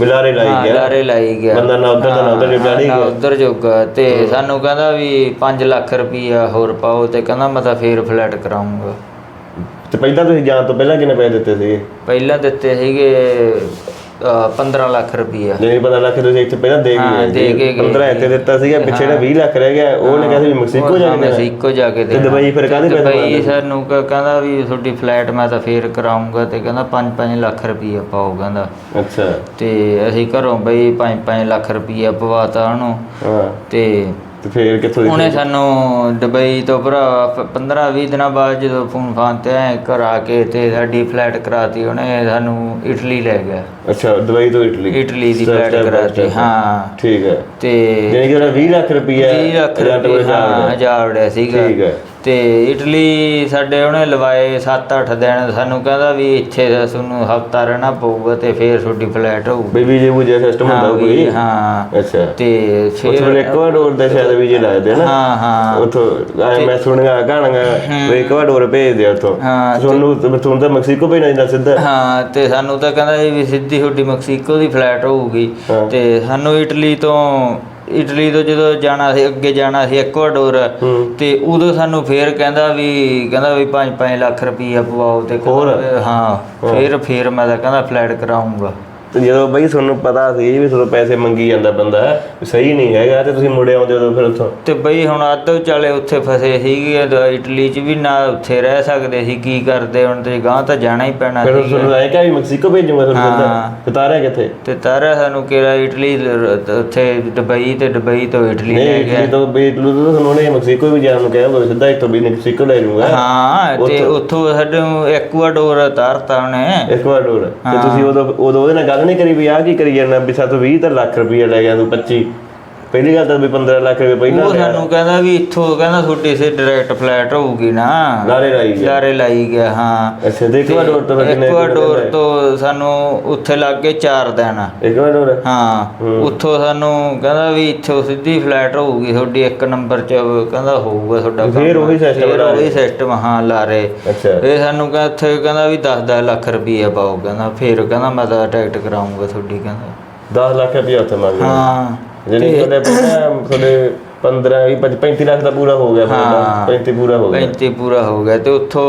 ਬਿਲਾਰੇ ਲਾਈ ਹਾਂ ਗਿਆ। ਲਾਰੇ ਲਾਈ ਗਿਆ। ਬੰਦਾ ਨਾ ਉੱਧਰ ਦਾ ਨਾ ਉੱਧਰ ਨਹੀਂ ਨਾ ਉਧਰ ਜੋਗਾ। ਤੇ ਸਾਨੂੰ ਕਹਿੰਦਾ ਵੀ 5 ਲੱਖ ਰੁਪਈਆ ਹੋਰ ਪਾਓ ਤੇ ਕਹਿੰਦਾ ਮੈਂ ਤਾਂ ਫੇਰ ਫਲੈਟ ਕਰਾਉਂਗਾ ਤੇ ਪਹਿਲਾਂ ਤੁਸੀਂ ਜਾਣ ਤੋਂ ਪਹਿਲਾਂ ਕਿੰਨੇ ਪੈਸੇ ਦਿੱਤੇ ਸੀਗੇ? ਪਹਿਲਾਂ ਦਿੱਤੇ ਸੀਗੇ 15 ਲੱਖ ਰੁਪਈਆ। ਨਹੀਂ ਪਤਾ ਲੱਖ ਤੁਸੀਂ ਇੱਥੇ ਪਹਿਲਾਂ ਦੇ ਹਾਂ, ਗਏ ਦੇ ਕੇ ਗਏ 15 ਇੱਥੇ ਦਿੱਤਾ ਸੀਗਾ ਪਿੱਛੇ ਜਿਹੜਾ 20 ਲੱਖ ਰਹਿ ਗਿਆ ਉਹਨੇ ਕਿਹਾ ਸੀ ਮੈਕਸੀਕੋ ਜਾ ਕੇ ਦੇਣਾ। ਮੈਕਸੀਕੋ ਜਾ ਕੇ ਤੇ ਦੇਣਾ। ਦੁਬਈ ਫਿਰ ਕਾਹਦੇ ਪੈਸੇ ਦੁਬਈ ਸਾਨੂੰ ਕ- ਕਹਿੰਦਾ ਵੀ ਤੁਹਾਡੀ ਫਲਾਈਟ ਮੈਂ ਤਾਂ ਫੇਰ ਕਰਾਉਂਗਾ ਤੇ ਕਹਿੰਦਾ 5-5 ਲੱਖ ਰੁਪਈਆ ਪਾਓ ਕਹਿੰਦਾ। ਅੱਛਾ। ਤੇ ਅਸੀਂ ਘਰੋਂ ਬਈ 5-5 ਲੱਖ ਰੁਪਈਆ ਪਵਾਤਾ ਉਹਨੂੰ। ਹਾਂ। ਤੇ ਤੇ ਫਿਰ ਕਿੱਥੋਂ ਦੀ ਉਹਨੇ ਸਾਨੂੰ ਦੁਬਈ ਤੋਂ ਭਰਾ 15-20 ਦਿਨਾਂ ਬਾਅਦ ਜਦੋਂ ਫੋਨ ਫਾਨ ਤੇ ਐ ਘਰ ਆ ਕੇ ਤੇ ਸਾਡੀ ਫਲਾਈਟ ਕਰਾਤੀ ਉਹਨੇ ਸਾਨੂੰ ਇਟਲੀ ਲੈ ਗਿਆ। ਅੱਛਾ ਦੁਬਈ ਤੋਂ ਇਟਲੀ। ਇਟਲੀ ਦੀ by ਕਰਾਤੀ. ਹਾਂ। ਠੀਕ ਹੈ। ਤੇ ਯਾਨੀ ਕਿ ਉਹਦਾ 20 ਲੱਖ ਰੁਪਈਆ 20 ਲੱਖ ਹਾਂ ਵੜਿਆ। ਹਜ਼ਾਰ ਉੜਿਆ ਸੀਗਾ। ਠੀਕ ਹੈ। ਤੇ ਇਟਲੀ ਸਾਡੇ ਉਹਨੇ ਲਵਾਏ 7-8 ਦਿਨ ਸਾਨੂੰ ਕਹਿੰਦਾ ਵੀ ਇੱਥੇ ਤੁਹਾਨੂੰ ਹਫਤਾ ਰਹਿਣਾ ਪਊਗਾ ਤੇ ਫੇਰ ਤੁਹਾਡੀ ਫਲਾਈਟ ਹੋਊਗੀ। ਬੇਬੀ ਜੇ ਬੁਝੇ ਸਿਸਟਮ ਹੁੰਦਾ ਹਾਂ ਕੋਈ? ਹਾਂ। ਅੱਛਾ। ਤੇ ਫਿਰ ਫਿਰ ਇਕਵਾਡੋਰ ਦੇ ਸ਼ਾਇਦ ਵੀ ਜੇ ਲੱਗਦੇ ਨਾ। ਹਾਂ ਹਾਂ। ਉਥੋਂ ਮੈਂ ਸੁਣਿਆ ਕਹਾਣਗਾ ਵੀ ਇਕਵਾਡੋਰ ਭੇਜਦੇ ਉਥੋਂ। ਹਾਂ, ਤੁਹਾਨੂੰ ਤੁਹਾਨੂੰ ਤਾਂ ਮੈਕਸੀਕੋ ਭੇਜਣਾ ਜਾਂਦਾ ਸਿੱਧਾ। ਹਾਂ ਤੇ ਸਾਨੂੰ ਤਾਂ ਕਹਿੰਦਾ ਵੀ ਸਿੱਧੀ ਤੁਹਾਡੀ ਮੈਕਸੀਕੋ ਦੀ ਫਲਾਈਟ ਹੋਊਗੀ। ਤੇ ਸਾਨੂੰ ਇਟਲੀ ਤੋਂ ਇਟਲੀ ਤੋਂ ਜਦੋਂ ਜਾਣਾ ਸੀ ਅੱਗੇ ਜਾਣਾ ਸੀ ਐਕਵਾਡੋਰ ਹੂੰ। ਤੇ ਉਦੋਂ ਸਾਨੂੰ ਫੇਰ ਕਹਿੰਦਾ ਵੀ ਕਹਿੰਦਾ ਵੀ 5-5 ਲੱਖ ਰੁਪਈਆ ਪਵਾਓ ਤੇ ਵੀ ਹਾਂ ਫੇਰ ਫੇਰ ਮੈਂ ਤਾਂ ਕਹਿੰਦਾ ਫਲਾਈਟ ਕਰਾਉਂਗਾ ਤੇ ਜਦੋਂ ਬਈ ਤੁਹਾਨੂੰ ਪਤਾ ਸੀ ਵੀ ਤੁਹਾਨੂੰ ਪੈਸੇ ਮੰਗੀ ਜਾਂਦਾ ਬੰਦਾ ਵੀ ਸਹੀ ਨਹੀਂ ਹੈਗਾ ਤੇ ਤੁਸੀਂ ਮੁੜੇ ਆਉਂਦੇ ਉਦੋਂ ਫਿਰ ਉੱਥੋਂ। ਤੇ ਬਈ ਹੁਣ ਅੱਧ ਵਿਚਾਲੇ ਉੱਥੇ ਫਸੇ ਸੀਗੇ ਤੇ ਇਟਲੀ 'ਚ ਵੀ ਨਾ ਉੱਥੇ ਰਹਿ ਸਕਦੇ ਸੀ ਕੀ ਕਰਦੇ ਹੁਣ ਤੇ ਗਾਂ ਤਾਂ ਜਾਣਾ ਹੀ ਪੈਣਾ ਫਿਰ ਸੀ ਤੁਹਾਨੂੰ ਆਇਆ ਕਿ ਵੀ ਮੈਕਸੀਕੋ ਭੇਜੂਗਾ ਤੁਹਾਨੂੰ ਹਾਂ। ਸਿੱਧਾ ਤੇ ਤਾਰਿਆ ਕਿੱਥੇ? ਤੇ ਤਾਰਾ ਸਾਨੂੰ ਕਿਹੜਾ ਇਟਲੀ ਲ- ਉੱਥੇ ਦੁਬਈ ਤੇ ਦੁਬਈ ਤੋਂ ਇਟਲੀ ਨਹੀਂ ਲੈ ਗਿਆ। ਇਟਲੀ ਤੋਂ ਬਈ ਇਟਲੀ ਤੋਂ ਤੁਹਾਨੂੰ ਉਹਨੇ ਮੈਕਸੀਕੋ ਵੀ ਜਾਣ ਨੂੰ ਕਿਹਾ ਬਈ ਸਿੱਧਾ ਇੱਥੋਂ ਵੀ ਮੈਕਸੀਕੋ ਲੈ ਜਾਊਗਾ। ਹਾਂ ਤੇ ਉੱਥੋਂ ਸਾਡੇ ਐਕਵਾਡੋਰ ਤਾਰਤਾ ਉਹਨੇ। ਇਕਵਾਡੋਰ ਤੇ ਤੁਸੀਂ ਉਦੋਂ ਉਦੋਂ ਉਹਦੇ ਨਾਲ ਗੱਲ ਨਹੀਂ ਕਰੀ ਵੀ ਆ ਕੀ ਕਰੀ ਜਾਂਦਾ ਵੀ ਸਾਤੋਂ 20 ਤਾਂ ਲੱਖ ਰੁਪਏ ਲੈ ਗਿਆ ਤੂੰ 25 ਪਹਿਲੀ ਗੱਲ ਤਾਂ ਵੀ 15 ਲੱਖ ਰੁਪਏ ਪਹਿਲਾਂ ਉਹ ਲਿਆ। ਸਾਨੂੰ ਕਹਿੰਦਾ ਵੀ ਇੱਥੋਂ ਕਹਿੰਦਾ ਤੁਹਾਡੀ ਸੇ ਡਾਇਰੈਕਟ ਫਲੈਟ ਹੋਊਗੀ ਨਾ। ਲਾਰੇ ਲਾਈ ਗਿਆ। ਲਾਰੇ ਲਾਈ ਗਿਆ ਹਾਂ। ਅੱਛਾ ਤੇ ਇਕਵਾਡੋਰ ਤੋਂ ਫਿਰ ਕਿੰਨੇ ਇਕਵਾਡੋਰ ਤੋਂ ਸਾਨੂੰ ਉੱਥੇ ਲੱਗ ਗਏ 4 ਦਿਨ। ਇਕਵਾਡੋਰ ਹਾਂ ਉੱਥੋਂ ਸਾਨੂੰ ਕਹਿੰਦਾ ਵੀ ਇੱਥੋਂ ਸਿੱਧੀ ਫਲੈਟ ਹੋਊਗੀ ਤੁਹਾਡੀ ਇੱਕ ਨੰਬਰ 'ਚ ਕਹਿੰਦਾ ਹੋਊਗਾ ਤੁਹਾਡਾ। ਫਿਰ ਉਹੀ system ਫਿਰ ਲਾ। ਉਹੀ ਸਿਸਟਮ ਹਾਂ ਲਾਰੇ। ਅੱਛਾ। ਇਹ ਸਾਨੂੰ ਕਹਿੰਦਾ ਉੱਥੇ ਕਹਿੰਦਾ ਵੀ 10-10 ਲੱਖ ਰੁਪਈਆ ਪਾਓ ਕਹਿੰਦਾ। ਫਿਰ ਕਹਿੰਦਾ ਮੈਂ ਤਾਂ ਟਿਕਟ ਕਰਾਉਂਗਾ ਤੁਹਾਡੀ ਕਹਿੰਦਾ। 10 ਲੱਖ ਰੁਪਏ ਉੱਥੇ ਮੰਗ ਲਿਆ। ਹਾਂ। ਜਿਹੜੀ ਤੁਹਾਡੇ ਪਹਿਲਾਂ ਤੁਹਾਡੇ 15 20 35 ਲੱਖ ਦਾ ਪੂਰਾ ਹੋ ਗਿਆ ਹਾਂ। 35 ਪੂਰਾ ਹੋ ਗਿਆ। 35 ਪੂਰਾ ਹੋ ਗਿਆ ਤੇ ਉੱਥੋਂ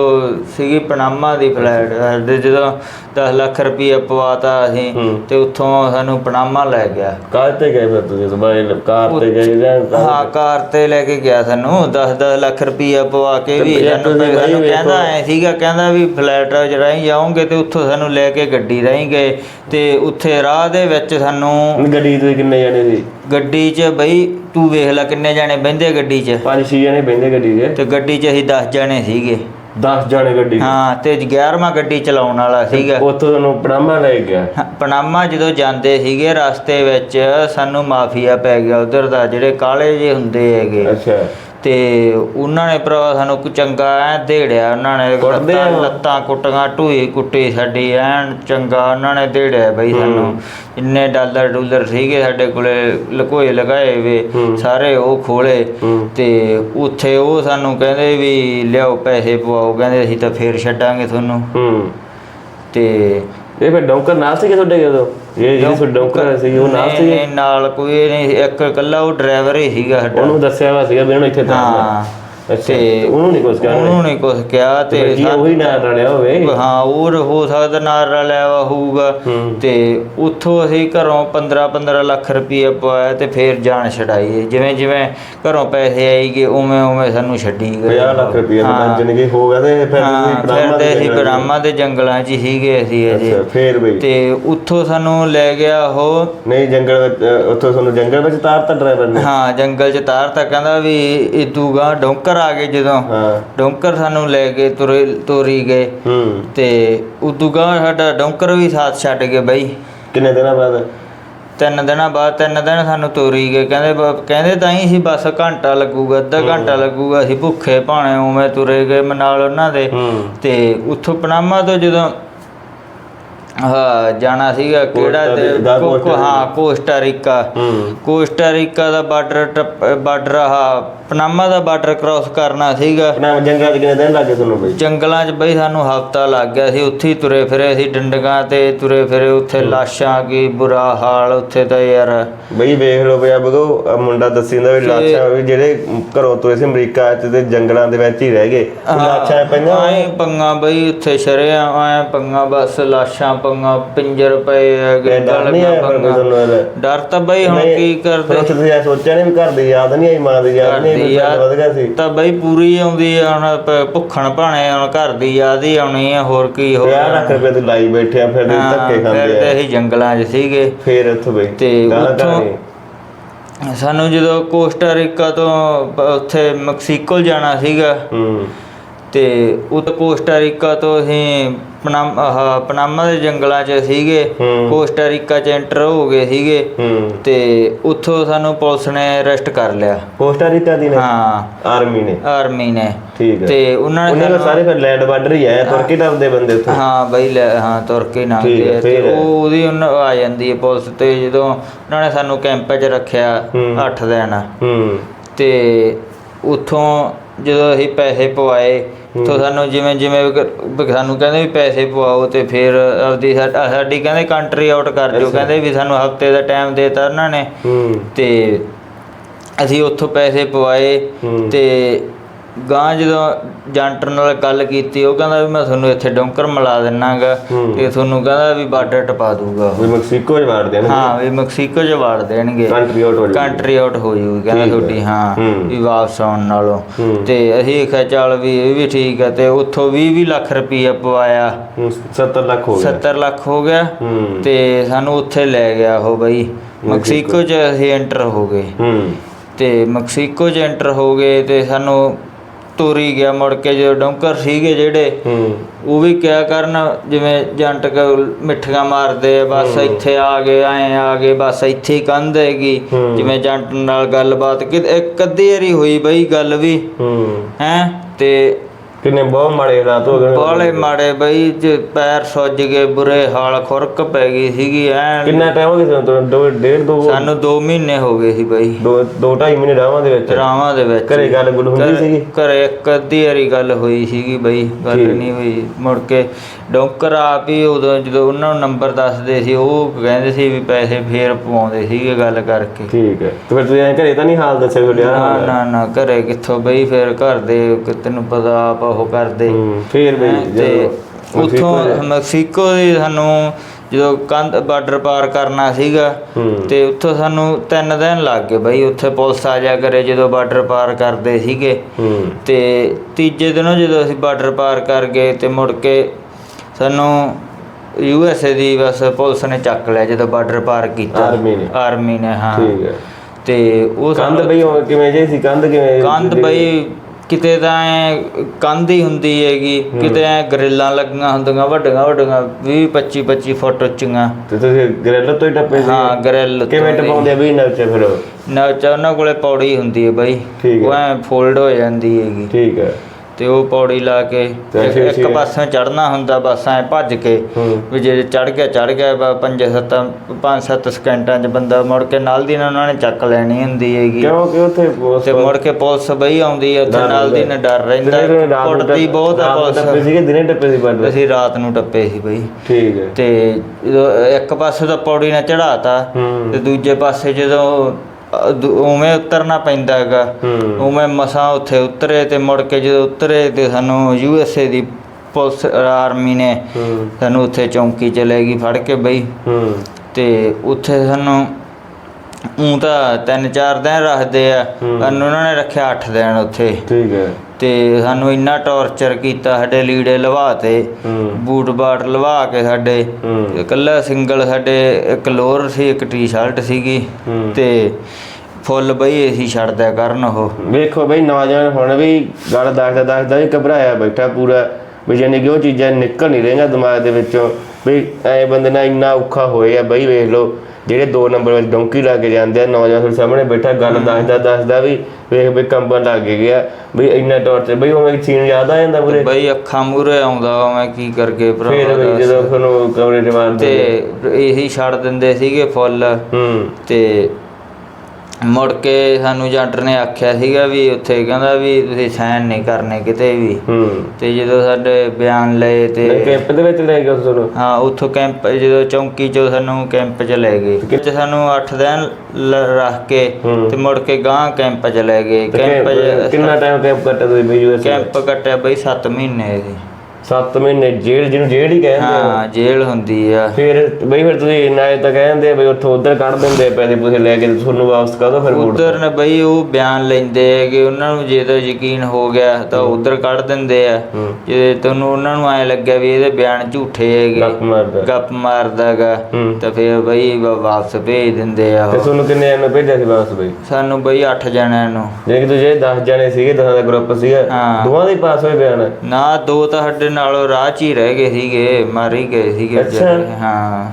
ਸੀਗੀ ਪਨਾਮਾ ਦੀ ਫਲੈਟ। ਸਾਡੇ ਜਦੋਂ 10 ਲੱਖ ਰੁਪਈਆ ਪਵਾਤਾ ਅਸੀਂ। ਤੇ ਉੱਥੋਂ ਸਾਨੂੰ ਪਨਾਮਾ ਲੈ ਗਿਆ। ਕਾਰ ਤੇ ਗਏ ਫਿਰ ਤੁਸੀਂ? ਸਬਾਈ ਕਾਰ ਤੇ ਗਏ ਜਾਂ ਹਾਂ ਕਾਰ ਤੇ ਲੈ ਕੇ ਗਿਆ ਸਾਨੂੰ। 10-10 ਲੱਖ ਰੁਪਈਆ ਪਵਾ ਕੇ ਵੀ ਸਾਨੂੰ ਤੁਸੀਂ ਕਹਿੰਦਾ ਐ ਸੀਗਾ ਕਹਿੰਦਾ ਵੀ ਫਲੈਟ ਰਾਹੀਂ ਜਾਓਗੇ ਤੇ ਉੱਥੋਂ ਸਾਨੂੰ ਲੈ ਕੇ ਗੱਡੀ ਰਾਹੀਂ ਗਏ। ਤੇ ਉੱਥੇ ਰਾਹ ਦੇ ਵਿੱਚ ਸਾਨੂੰ ਗੱਡੀ ਤੇ ਕਿੰਨੇ ਜਾਣੇ ਸੀ? ਗੱਡੀ 'ਚ ਬਈ ਤੂੰ ਵੇਖ ਲੈ ਕਿੰਨੇ ਜਾਣੇ ਬਹਿੰਦੇ ਗੱਡੀ 'ਚ। ਪੰਜ ਛੇ ਜਾਣੇ ਬੈਠੇ ਗੱਡੀ 'ਚ। ਤੇ ਗੱਡੀ 'ਚ ਅਸੀਂ 10 ਜਾਣੇ ਸੀਗੇ। 10 ਜਾਣੇ ਗੱਡੀ 'ਚ। ਹਾਂ ਤੇ 11ਵਾਂ ਗੱਡੀ ਚਲਾਉਣ ਵਾਲਾ ਸੀਗਾ। ਉੱਥੋਂ ਤੁਹਾਨੂੰ ਪੜਾਮਾ ਲੈ ਗਿਆ। ਹਾਂ, ਪਨਾਮਾ ਜਦੋਂ ਜਾਂਦੇ ਸੀਗੇ ਰਸਤੇ ਵਿੱਚ ਸਾਨੂੰ ਮਾਫੀਆ ਪੈ ਗਿਆ। ਉਧਰ ਦਾ ਜਿਹੜੇ ਕਾਲੇ ਜੇ ਹੁੰਦੇ ਹੈਗੇ। ਅੱਛਾ। ਤੇ ਉਹਨਾਂ ਨੇ ਭਰਾ ਸਾਨੂੰ ਕੁ ਚੰਗਾ ਐ ਦੇੜਿਆ ਉਹਨਾਂ ਨੇ ਕੁੱਟਦੇ ਆ। ਲੱਤਾਂ ਕੁੱਟੀਆਂ ਢੂਈ ਕੁੱਟੀ ਸਾਡੀ ਐਨ ਚੰਗਾ ਉਹਨਾਂ ਨੇ ਦੇੜਿਆ ਬਈ ਸਾਨੂੰ। ਇੰਨੇ ਡਾਲਰ ਡੂਲਰ ਸੀਗੇ ਸਾਡੇ ਕੋਲੇ ਲਕੋਏ ਲਗਾਏ ਵੇ। ਸਾਰੇ ਉਹ ਖੋਲੇ। ਤੇ ਉੱਥੇ ਉਹ ਸਾਨੂੰ ਕਹਿੰਦੇ ਵੀ ਲਿਆਓ ਪੈਸੇ ਪਵਾਓ ਕਹਿੰਦੇ ਅਸੀਂ ਤਾਂ ਫੇਰ ਛੱਡਾਂਗੇ ਤੁਹਾਨੂੰ। ਹੂੰ। ਤੇ ਇਹ ਫਿਰ ਡੌਂਕਰ ਨਾਲ ਸੀਗੇ ਤੁਹਾਡੇ ਜਦੋਂ? ਇਹ ਜਿਹੜੀ ਤੁਹਾਡੇ ਡੌਂਕਰ ਸੀ ਉਹ ਨਾਲ ਸੀਗੇ? ਨਹੀਂ, ਨਾਲ ਕੋਈ ਨਹੀਂ ਇੱਕ ਇਕੱਲਾ ਉਹ ਡਰਾਈਵਰ ਹੀ ਸੀਗਾ ਉਹਨੂੰ ਦੱਸਿਆ ਵਾ ਸੀਗਾ ਵੀ ਇਹਨੂੰ ਇੱਥੇ ਤਾਰਨਾ ਹਾਂ ਤੇ ਤੇ ਉਹਨੂੰ ਨਹੀਂ ਕੁਝ ਕਹਿਣਾ ਉਹਨੂੰ। ਨਹੀਂ ਕੁਝ ਕਿਹਾ ਤੇ ਤੇ ਉਹੀ ਨਾਲ ਰਲਿਆ ਹੋਵੇ। ਹਾਂ ਹੋਰ ਹੋ ਸਕਦਾ ਨਾਲ ਰਲਿਆ ਹੋਊਗਾ। ਤੇ ਉੱਥੋਂ ਅਸੀਂ ਘਰੋਂ 15 15 ਲੱਖ ਰੁਪਏ ਪਵਾਇਆ ਤੇ ਫੇਰ ਜਾਨ ਛਡਾਈ। ਜਿਵੇਂ ਜਿਵੇਂ ਘਰੋਂ ਪੈਸੇ ਆਈਗੇ ਉਵੇਂ ਉਵੇਂ ਸਾਨੂੰ ਛੱਡੀ ਗਏ। 50 ਲੱਖ ਰੁਪਏ। ਦਾ ਜ਼ਿੰਦਗੀ ਹੋ ਗਿਆ ਤੇ ਫਿਰ ਤੇ ਅਸੀਂ ਬਰਾਮਾ ਦੇ ਜੰਗਲਾਂ 'ਚ ਹੀ ਸੀਗੇ ਅਸੀਂ ਅਜੇ। ਫੇਰ ਬਈ। ਤੇ ਉੱਥੋਂ ਸਾਨੂੰ ਲੈ ਗਿਆ ਉਹ। ਨਹੀਂ ਜੰਗਲ ਵਿੱਚ ਉੱਥੋਂ ਤੁਹਾਨੂੰ ਜੰਗਲ ਵਿੱਚ ਤਾਰਤਾ ਡਰਾਈਵਰ ਨੇ। ਹਾਂ ਜੰਗਲ 'ਚ ਤਾਰ ਤਾਂ ਕਹਿੰਦਾ ਵੀ ਇਦੂਗਾ ਡੌਂਕਰ ਆ ਗਏ ਜਦੋਂ ਹਾਂ। ਡੌਂਕਰ ਸਾਨੂੰ ਲੈ ਕੇ ਤੁਰੇ ਤੋਰੀ ਗਏ। ਹੂੰ। ਤੇ ਉਦੂਗਾ ਸਾਡਾ ਡੌਂਕਰ ਵੀ ਸਾਥ ਛੱਡ ਗਏ ਬਈ। ਕਿੰਨੇ ਦਿਨਾਂ ਬਾਅਦ? ਤਿੰਨ ਦਿਨਾਂ ਬਾਅਦ ਤਿੰਨ ਦਿਨ ਸਾਨੂੰ ਤੋਰੀ ਗਏ। ਕਹਿੰਦੇ ਬ- ਕਹਿੰਦੇ ਤਾਂ ਹੀ ਸੀ ਬਸ ਘੰਟਾ ਲੱਗੂਗਾ ਅੱਧਾ ਘੰਟਾ ਲੱਗੂਗਾ ਅਸੀਂ ਭੁੱਖੇ ਭਾਣੇ ਉਵੇਂ ਤੁਰੇ ਗਏ ਮ- ਨਾਲ ਉਹਨਾਂ ਦੇ। ਹੂੰ। ਤੇ ਉੱਥੋਂ ਪਨਾਮਾ ਤੋਂ ਜਦੋਂ ਹਾਂ ਜਾਣਾ ਸੀਗਾ ਕਿਹੜਾ ਕੋਸਟਾ ਤੇ ਰੀਕਾ, ਕੋ- ਕੋ- ਕੋਸਟਾ ਹਾਂ ਕੋਸਟਾ ਰੀਕਾ। ਹੂੰ। ਕੋਸਟਾ ਰੀਕਾ ਦਾ ਬਾਰਡਰ ਬਾਰਡਰ ਆ ਪਨਾਮਾ ਦਾ ਬਾਰਡਰ ਕ੍ਰਾਸ ਕਰਨਾ ਸੀਗਾ। ਆਪਣਾ ਜੰਗਲਾਂ 'ਚ ਕਿੰਨੇ ਦਿਨ ਲੱਗੇ ਤੁਹਾਨੂੰ ਬਈ? ਜੰਗਲਾਂ 'ਚ ਬਈ ਸਾਨੂੰ ਹਫਤਾ ਲੱਗ ਗਿਆ ਸੀ ਉੱਥੇ ਹੀ ਤੁਰੇ ਫਿਰੇ ਸੀ ਡੰਡਕਾਂ ਤੇ ਤੁਰੇ ਫਿਰੇ ਉੱਥੇ ਲਾਸ਼ਾਂ ਕੀ ਬੁਰਾ ਹਾਲ ਉੱਥੇ ਤਾਂ ਯਾਰ। ਬਈ ਵੇਖ ਲਓ ਪਿਆ ਬਗੋ ਆਹ ਮੁੰਡਾ ਦੱਸੀ ਜਾਂਦਾ ਵੀ ਲਾਸ਼ਾਂ ਵੀ ਜਿਹੜੇ ਘਰੋਂ ਤੁਰੇ ਸੀ ਅਮਰੀਕਾ 'ਚ ਤੇ ਜੰਗਲਾਂ ਦੇ ਵਿੱਚ ਹੀ ਰਹਿ ਗਏ। ਉਹ ਲਾਸ਼ਾਂ ਪਈਆਂ। ਆਏ ਪੰਗਾ ਬਈ ਉੱਥੇ ਸ਼ਰਿਆ ਆਏ ਪੰਗਾ ਬਸ ਲਾਸ਼ਾਂ ਪੰਗਾ ਪਿੰਜਰ ਪਏ ਹੈਗੇ ਡਰ ਨਹੀਂ ਆਇਆ ਫਿਰ ਕੋਈ ਤੁਹਾਨੂੰ ਇਹਦਾ? ਡਰ ਤਾਂ ਬਈ ਹੁਣ ਨਹੀਂ, ਕੀ ਫਿਰ ਕਰਦੇ ਉੱਥੇ ਤੁਸੀਂ ਇਹ ਸੋਚਿਆ ਨਹੀਂ ਵੀ ਘਰ ਦੀ ਯਾਦ ਨਹੀਂ ਆਈ ਮਾਂ ਦੀ ਯਾਦ ਨਹੀਂ ਆਈ ਘਰ ਦੀ ਵੀ ਪਿੰਡ ਵਧ ਗਿਆ ਸੀ। ਤਾਂ ਬਈ ਪੂਰੀ ਆਉਂਦੀ ਆ ਹੁਣ ਭੁੱਖਣ ਭਾਣੇ ਹੁਣ ਘਰ ਦੀ ਯਾਦ ਹੀ ਆਉਣੀ ਆ ਹੋਰ ਕੀ ਹੋ 50 ਲੱਖ ਰੁਪਏ ਤੇ ਲਾਈ ਬੈਠੇ ਆ ਫਿਰ ਧੱਕੇ ਫਿਰ ਖਾਂਦੇ ਤੇ ਆ ਅਸੀਂ ਜੰਗਲਾਂ 'ਚ ਸੀਗੇ। ਫੇਰ ਉੱਥੋਂ ਬਈ ਤੇ ਗਾਲਾਂ ਉੱਥੋਂ। ਸਾਨੂੰ ਜਦੋਂ ਕੋਸਟਾ ਰੀਕਾ ਤੋਂ ਪ- ਉੱਥੇ ਮੈਕਸੀਕੋ ਜਾਣਾ ਸੀਗਾ ਹੂੰ। ਤੇ ਉਹ ਕੋਸਟਾ ਰੀਕਾ ਤੋਂ ਅਸੀਂ ਪਨਾਮ ਆਹ ਪਨਾਮਾ ਦੇ ਜੰਗਲਾਂ 'ਚ ਸੀਗੇ। ਹੂੰ। ਕੋਸਟਾ ਰੀਕਾ 'ਚ ਐਂਟਰ ਹੋ ਗਏ ਸੀਗੇ। ਹੂੰ। ਤੇ ਉੱਥੋਂ ਸਾਨੂੰ ਪੁਲਿਸ ਨੇ ਅਰੈਸਟ ਕਰ ਲਿਆ। ਕੋਸਟਾ ਰੀਕਾ ਦੀ ਨੇ? ਹਾਂ। ਆਰਮੀ ਨੇ? ਆਰਮੀ ਨੇ। ਠੀਕ ਹੈ। ਤੇ ਉਹਨਾਂ ਨੇ ਉਹਨਾਂ ਦੇ ਸਾਰੇ ਫਿਰ ਲੈਂਡ ਬਾਰਡਰ ਹੀ ਆਏ ਤੁਰਕੀ ਟੱਪਦੇ ਬੰਦੇ ਉੱਥੇ? ਹਾਂ ਬਈ ਲੈ ਹਾਂ ਤੁਰ ਕੇ ਨਾ ਠੀਕ ਹੈ, ਗਏ ਤੇ ਫਿਰ? ਉਹ ਉਹਦੀ ਉਹਨਾਂ ਆ ਜਾਂਦੀ ਹੈ ਪੁਲਿਸ ਤੇ ਜਦੋਂ ਉਹਨਾਂ ਨੇ ਸਾਨੂੰ ਕੈਂਪ 'ਚ ਰੱਖਿਆ ਹੂੰ। 8 ਦਿਨ। ਹੂੰ। ਤੇ ਉਥੋਂ ਜਦੋਂ ਅਸੀਂ ਪੈਸੇ ਪਵਾਏ ਤੋਂ ਸਾਨੂੰ ਜਿਵੇਂ ਜਿਵੇਂ ਵੀ ਕ- ਵੀ ਸਾਨੂੰ ਕਹਿੰਦੇ ਵੀ ਪੈਸੇ ਪਵਾਓ ਤੇ ਫਿਰ ਆਪਦੀ ਸਾ- ਸਾਡੀ ਕਹਿੰਦੇ ਕੰਟਰੀ ਆਊਟ ਕਰ ਦਿਓ। ਕਹਿੰਦੇ ਵੀ ਸਾਨੂੰ ਹਫ਼ਤੇ ਦਾ ਟਾਈਮ ਦੇਤਾ ਉਹਨਾਂ ਨੇ ਹੂੰ। ਤੇ ਅਸੀਂ ਉੱਥੋਂ ਪੈਸੇ ਪਵਾਏ ਹੂੰ। ਤੇ ਗਾਂ ਜਦੋਂ ਜੰਟਰ ਨਾਲ ਗੱਲ ਕੀਤੀ ਉਹ ਕਹਿੰਦਾ ਵੀ ਮੈਂ ਤੁਹਾਨੂੰ ਇੱਥੇ ਡੌਂਕਰ ਮਿਲਾ ਦਿੰਨਾਗਾ। ਤੇ ਤੁਹਾਨੂੰ ਕਹਿੰਦਾ ਵੀ ਬਾਰਡਰ ਟਪਾ ਦੂਗਾ। ਵੀ ਮੈਕਸੀਕੋ ਚ ਵਾੜ ਦੇਣ ਹਾਂ ਵੀ ਮੈਕਸੀਕੋ ਚ ਵਾੜ ਦੇਣਗੇ ਕੰਟਰੀ ਆਊਟ ਹੋ ਜਾਊਗੀ। ਕੰਟਰੀ ਆਊਟ ਹੋ ਜੂਗੀ ਕਹਿੰਦਾ। ਤੁਹਾਡੀ ਹਾਂ। ਵੀ ਵਾਪਸ ਆਉਣ ਨਾਲੋਂ। ਤੇ ਅਸੀਂ ਕਿਹਾ ਚੱਲ ਵੀ ਇਹ ਵੀ ਠੀਕ ਹੈ ਤੇ ਉੱਥੋਂ 20 20 ਲੱਖ ਰੁਪਈਆ ਪਵਾਇਆ ਹੂੰ, 70 ਲੱਖ ਹੋ ਗਿਆ 70 ਲੱਖ ਹੋ ਗਿਆ ਤੇ ਸਾਨੂੰ ਉੱਥੇ ਲੈ ਗਿਆ ਉਹ ਬਈ ਮੈਕਸੀਕੋ ਚ ਅਸੀਂ ਐਂਟਰ ਹੋ ਗਏ ਤੇ ਮੈਕਸੀਕੋ ਚ ਐਂਟਰ ਹੋ ਗਏ ਤੇ ਸਾਨੂੰ ਤੋਰੀ ਗਿਆ ਮੁੜ ਕੇ ਜਦੋਂ ਡੌਂਕਰ ਸੀਗੇ ਜਿਹੜੇ ਉਹ ਵੀ ਕਿਆ ਕਰਨ ਜਿਵੇਂ ਜੰਟ ਕ ਮਿੱਠੀਆਂ ਮਾਰਦੇ ਆ, ਬਸ ਇੱਥੇ ਆ ਗਏ ਐ ਆ ਗਏ ਬਸ ਇੱਥੇ ਹੀ ਕੰਧ ਹੈਗੀ। ਜਿਵੇਂ ਜੰਟ ਨਾਲ ਗੱਲਬਾਤ ਕਿ ਇੱਕ ਅੱਧੀ ਵਾਰੀ ਹੋਈ ਬਈ ਗੱਲ ਵੀ। ਹੈ ਤੇ ਕਿੰਨੇ ਬਹੁਤ ਮਾੜੇ ਹਾਲਾਤ ਹੋ ਗਏ ਬਾਲੇ ਮਾੜੇ ਬਈ ਜੇ ਪੈਰ ਸੁੱਜ ਗਏ ਬੁਰੇ ਹਾਲ ਖੁਰਕ ਪੈ ਗਈ ਸੀਗੀ ਐ ਕਿੰਨਾ ਟਾਈਮ ਹੋ ਗਿਆ ਤੁਹਾਨੂੰ ਦੋ ਡੇਢ ਦੋ ਸਾਨੂੰ 2 ਮਹੀਨੇ ਹੋ ਗਏ ਸੀ ਬਈ। ਦੋ ਦੋ ਢਾਈ ਮਹੀਨੇ ਰਾਵਾਂ ਦੇ ਵਿੱਚ। ਰਾਵਾਂ ਦੇ ਵਿੱਚ। ਘਰੇ ਗੱਲ ਗੁੱਲ ਹੁੰਦੀ ਸੀਗੀ? ਘਰੇ ਇੱਕ ਅੱਧੀ ਵਾਰੀ ਗੱਲ ਹੋਈ ਸੀਗੀ ਬਈ ਗੱਲ ਨਹੀਂ ਹੋਈ। ਮੁੜ ਕੇ ਡੌਂਕਰ ਆਪ ਹੀ ਉਦੋਂ ਜਦੋਂ ਉਹਨਾਂ ਨੂੰ ਨੰਬਰ ਦੱਸਦੇ ਸੀ ਉਹ ਕਹਿੰਦੇ ਸੀ ਵੀ ਪੈਸੇ ਫੇਰ ਪਵਾਉਂਦੇ ਸੀਗੇ ਗੱਲ ਕਰਕੇ। ਠੀਕ ਹੈ। ਤੇ ਫਿਰ ਤੁਸੀਂ ਐਂ ਘਰੇ ਤਾਂ ਨਹੀਂ ਹਾਲ ਦੱਸਿਆ ਤੁਹਾਡੇ ਨਾ ਨਾ ਨਾ ਘਰੇ ਕਿੱਥੋਂ ਬਈ ਫਿਰ ਘਰ ਦੇ ਤੈਨੂੰ ਪਤਾ ਆਪ ਉਹ ਕਰਦੇ। ਫੇਰ ਬਈ ਤੇ ਉੱਥੋਂ ਮੈਕਸੀਕੋ ਦੇ ਸਾਨੂੰ ਜਦੋਂ ਕੰਧ ਬਾਰਡਰ ਪਾਰ ਕਰਨਾ ਸੀਗਾ ਤੇ ਉੱਥੋਂ ਸਾਨੂੰ 3 ਦਿਨ ਲੱਗ ਗਏ ਬਈ ਉੱਥੇ ਪੁਲਿਸ ਆ ਜਾ ਕਰੇ ਜਦੋਂ ਬਾਰਡਰ ਪਾਰ ਕਰਦੇ ਸੀਗੇ। ਤੇ ਤੀਜੇ ਦਿਨੋਂ ਜਦੋਂ ਅਸੀਂ ਬਾਰਡਰ ਪਾਰ ਕਰ ਗਏ ਤੇ ਮੁੜ ਕੇ ਸਾਨੂੰ ਯੂ ਐਸ ਏ ਦੀ ਬਸ ਪੁਲਿਸ ਨੇ ਚੱਕ ਲਿਆ ਜਦੋਂ ਬਾਰਡਰ ਪਾਰ ਕੀਤਾ। ਆਰਮੀ ਨੇ। ਆਰਮੀ ਨੇ ਹਾਂ। ਠੀਕ ਹੈ। ਤੇ ਉਹ ਕੰਧ ਬਈ ਕਿਵੇਂ ਜੇ ਸੀ? ਕੰਧ ਕਿਵੇਂ ਕੰਧ ਬਈ ਕਿਤੇ ਤਾਂ ਐਂ ਕੰਧ ਹੀ ਹੁੰਦੀ ਹੈਗੀ ਕਿਤੇ ਐ ਗਰਿੱਲਾਂ ਲੱਗੀਆਂ ਹੁੰਦੀਆਂ ਵੱਡੀਆਂ ਵੱਡੀਆਂ 20 25 25 ਫੁੱਟ ਉੱਚੀਆਂ। ਤੇ ਤੁਸੀਂ ਗ੍ਰਿਲ ਤੋਂ ਹੀ ਟੱਪੇ ਸੀ? ਹਾਂ ਗਰਿੱਲ ਕਿਵੇਂ ਟਪਾਉਂਦੇ ਆ ਬਈ ਨਾਲ ਚ ਫਿਰ? ਨਾ ਚਾ ਉਹਨਾਂ ਕੋਲੇ ਪੌੜੀ ਹੁੰਦੀ ਹੈ ਬਾਈ। ਠੀਕ ਹੈ। ਉਹ ਐ ਫੋਲਡ ਹੋ ਜਾਂਦੀ ਹੈਗੀ। ਠੀਕ ਹੈ। ਤੇ ਉਹ ਪੌੜੀ ਲਾ ਕੇ ਤੇ ਇੱਕ- ਪਾਸੇ ਚੜਨਾ ਹੁੰਦਾ ਬਸ ਐ ਭੱਜ ਕੇ ਵੀ ਜੇ ਚੜ ਗਿਆ ਚੜ ਗਿਆ ਬਾ 5 7 5 7 ਸਕਿੰਟਾਂ 'ਚ ਬੰਦਾ ਮੁੜ ਕੇ ਨਾਲ ਦੀ ਨਾਲ ਉਹਨਾਂ ਨੇ ਚੱਕ ਲੈਣੀ ਹੁੰਦੀ ਹੈਗੀ। ਉੱਥੇ ਉਸ ਤੇ ਮੁੜ ਕੇ ਪੁਲਿਸ ਬਈ ਆਉਂਦੀ ਹੈ ਉੱਥੇ ਨਾਲ ਦੀ ਨਾਲ ਡਰ ਰਹਿੰਦਾ ਦਿਨੇ ਦਿਨੇ ਰਾਤ ਨੂੰ ਕੁੱਟਦੀ ਟੱਪ- ਬਹੁਤ ਆ ਰਾਤ ਨੂੰ ਪੁਲਿਸ। ਸੀਗੇ ਦਿਨੇ ਟੱਪੇ ਸੀ ਬਾਰਡਰ ਅਸੀਂ ਰਾਤ ਨੂੰ ਟੱਪੇ ਸੀ ਬਈ। ਠੀਕ ਹੈ। ਤੇ ਜਦੋਂ ਇੱਕ ਪਾਸੇ ਤਾਂ ਪੌੜੀ ਨਾਲ ਚੜਾਤਾ ਹੂੰ। ਤੇ ਦੂਜੇ ਪਾਸੇ ਜਦੋਂ ਉਵੇਂ ਉਤਰਨਾ ਪੈਂਦਾ ਹੈਗਾ। ਉਵੇਂ ਮਸਾਂ ਉੱਥੇ ਉਤਰੇ ਤੇ ਮੁੜ ਕੇ ਜਦੋਂ ਉਤਰੇ ਤੇ ਸਾਨੂੰ ਯੂ ਐਸ ਏ ਦੀ ਪੁਲਿਸ ਆਰਮੀ ਨੇ ਸਾਨੂੰ ਉੱਥੇ ਚੌਂਕੀ ਚ ਲੈ ਗਈ ਫੜ ਕੇ ਬਈ। ਤੇ ਉੱਥੇ ਸਾਨੂੰ ਉਂ ਤਾਂ ਤਿੰਨ ਚਾਰ ਦਿਨ ਰੱਖਦੇ ਆ। ਸਾਨੂੰ ਉਹਨਾਂ ਨੇ ਰੱਖਿਆ 8 ਦਿਨ ਉੱਥੇ। ਠੀਕ ਹੈ। ਤੇ ਸਾਨੂੰ ਇੰਨਾ ਟੌਰਚਰ ਕੀਤਾ ਸਾਡੇ ਲੀੜੇ ਲਵਾਤੇ ਬੂਟ ਬਾਟ ਲਵਾ ਕੇ ਸਾਡੇ ਇਕੱਲਾ ਸਿੰਗਲ ਸਾਡੇ ਇੱਕ ਲੋਅਰ ਸੀ ਇੱਕ ਟੀ-ਸ਼ਰਟ ਸੀਗੀ। ਤੇ ਫੁੱਲ ਬਈ ਏਸੀ ਛੱਡਦਿਆ ਕਰਨ ਉਹ। ਵੇਖੋ ਬਈ ਨੌਜਵਾਨ ਹੁਣ ਵੀ ਗੱਲ ਦੱਸਦਾ ਦੱਸਦਾ ਵੀ ਘਬਰਾਇਆ ਬੈਠਾ ਪੂਰਾ ਵੀ ਜਾਨੀ ਕਿ ਉਹ ਚੀਜ਼ਾਂ ਨਿਕਲ ਨਹੀਂ ਰਹੀਆਂ ਦਿਮਾਗ ਦੇ ਵਿੱਚੋਂ। ਵੀ ਐ ਬੰਦੇ ਨਾਲ ਇੰਨਾ ਔਖਾ ਹੋਏ ਆ ਬਈ ਵੇਖ ਲਓ ਜਿਹੜੇ ਦੋ ਨੰਬਰ ਵਿੱਚ ਡੌਂਕੀ ਲਾ ਕੇ ਜਾਂਦੇ ਆ ਨੌਜਵਾਨ ਤੁਹਾਡੇ ਸਾਹਮਣੇ ਬੈਠਾ ਗੱਲ ਦੱਸਦਾ ਦੱਸਦਾ ਵੀ ਵੇਖ ਬਈ ਕੰਬਣ ਲੱਗ ਗਿਆ ਵੀ ਇੰਨਾ ਟੌਰਚਰ ਬਈ ਉਹ ਸੀਨ ਯਾਦ ਆ ਜਾਂਦਾ ਪੂਰੇ? ਬਈ ਅੱਖਾਂ ਮੂਰੇ ਆਉਂਦਾ ਮੈਂ ਕੀ ਕਰਕੇ ਫੇਰ ਭਰਾ ਬਈ ਜਦੋਂ ਤੁਹਾਨੂੰ ਕਮਰੇ 'ਚ ਮਾਰਦੇ ਤੇ ਇਹੀ ਛੱਡ ਦਿੰਦੇ ਸੀਗੇ ਫੁੱਲ। ਹੂੰ। ਤੇ ਮੁੜ ਕੇ ਸਾਨੂੰ ਏਜੰਟ ਨੇ ਆਖਿਆ ਸੀਗਾ ਵੀ ਉੱਥੇ ਕਹਿੰਦਾ ਵੀ ਤੁਸੀਂ ਸਾਈਨ ਨਹੀਂ ਕਰਨੇ ਕਿਤੇ ਵੀ। ਹੂੰ। ਤੇ ਜਦੋਂ ਸਾਡੇ ਬਿਆਨ ਲਏ ਤੇ ਕੈਂਪ ਦੇ ਵਿੱਚ ਲੈ ਗਏ ਉਸ ਹਾਂ ਉੱਥੋਂ ਕੈਂਪ ਜਦੋਂ ਚੌਂਕੀ ਚੋਂ ਸਾਨੂੰ ਕੈਂਪ 'ਚ ਲੈ ਗਏ। ਤੇ ਸਾਨੂੰ 8 ਦਿਨ ਲ- ਰੱਖ ਕੇ। ਤੇ ਮੁੜ ਕੇ ਗਾਂ ਕੈਂਪ 'ਚ ਲੈ ਗਏ। ਕੈਂਪ 'ਚ ਕਿੰਨਾ ਟਾਈਮ ਕੈਂਪ ਕੱਟਿਆ ਤੁਸੀਂ ਬਈ ਯੂਐਸ ਕੈਂਪ ਕੱਟਿਆ ਬਈ 7 ਮਹੀਨੇ ਦੀ 7 ਮਹੀਨੇ ਜੇਲ੍ਹ ਜਿਹਨੂੰ ਜੇਲ੍ਹ ਹੀ ਕਹਿੰਦੇ ਆ। ਹਾਂ ਜੇਲ੍ਹ ਹੁੰਦੀ ਆ। ਫਿਰ ਬਈ ਫਿਰ ਤੁਸੀਂ ਨਾ ਇਹ ਤਾਂ ਕਹਿੰਦੇ ਬਈ ਉੱਥੋਂ ਉਧਰ ਕੱਢ ਦਿੰਦੇ ਆ ਪੈਸੇ ਪੂਸੇ ਲੈ ਕੇ ਤੁਹਾਨੂੰ ਵਾਪਸ ਕਰ ਦੋ ਫਿਰ ਮੋੜ ਉਧਰ ਨੇ ਬਈ ਉਹ ਬਿਆਨ ਲੈਂਦੇ ਆ ਕਿ ਉਹਨਾਂ ਨੂੰ ਜੇ ਤਾਂ ਯਕੀਨ ਹੋ ਗਿਆ ਤਾਂ ਉਧਰ ਕੱਢ ਦਿੰਦੇ ਆ। ਜੇ ਤੁਹਾਨੂੰ ਉਹਨਾਂ ਨੂੰ ਐ ਲੱਗਿਆ ਵੀ ਇਹਦੇ ਬਿਆਨ ਝੂਠੇ ਹੈਗੇ ਗੱਪ ਮਾਰਦਾ। ਗੱਪ ਮਾਰਦਾਗਾ ਤਾਂ ਫਿਰ ਬਈ ਵਾਪਸ ਭੇਜ ਦਿੰਦੇ ਆ ਤੇ ਤੁਹਾਨੂੰ ਕਿੰਨੇ ਜਣੇ ਭੇਜਿਆ ਸੀ ਵਾਪਸ ਬਈ? ਸਾਨੂੰ ਬਈ 8 ਜਣਿਆਂ ਨੂੰ। ਜੇ ਕਿ ਤੁਸੀਂ 10 ਜਣੇ ਸੀਗੇ 10 ਦਾ ਗਰੁੱਪ ਸੀਗਾ। ਦੋਵਾਂ ਦੇ ਪਾਸ ਹੋਏ ਬਿਆਨ? ਨਾ ਦੋ ਤਾਂ ਸਾਡੇ ਨਾਲੋਂ ਰਾਹ 'ਚ ਹੀ ਰਹਿ ਗਏ ਸੀਗੇ ਮਰ ਹੀ ਗਏ ਸੀਗੇ ਅੱਛਾ। ਵਿਚਾਰੇ। ਹਾਂ।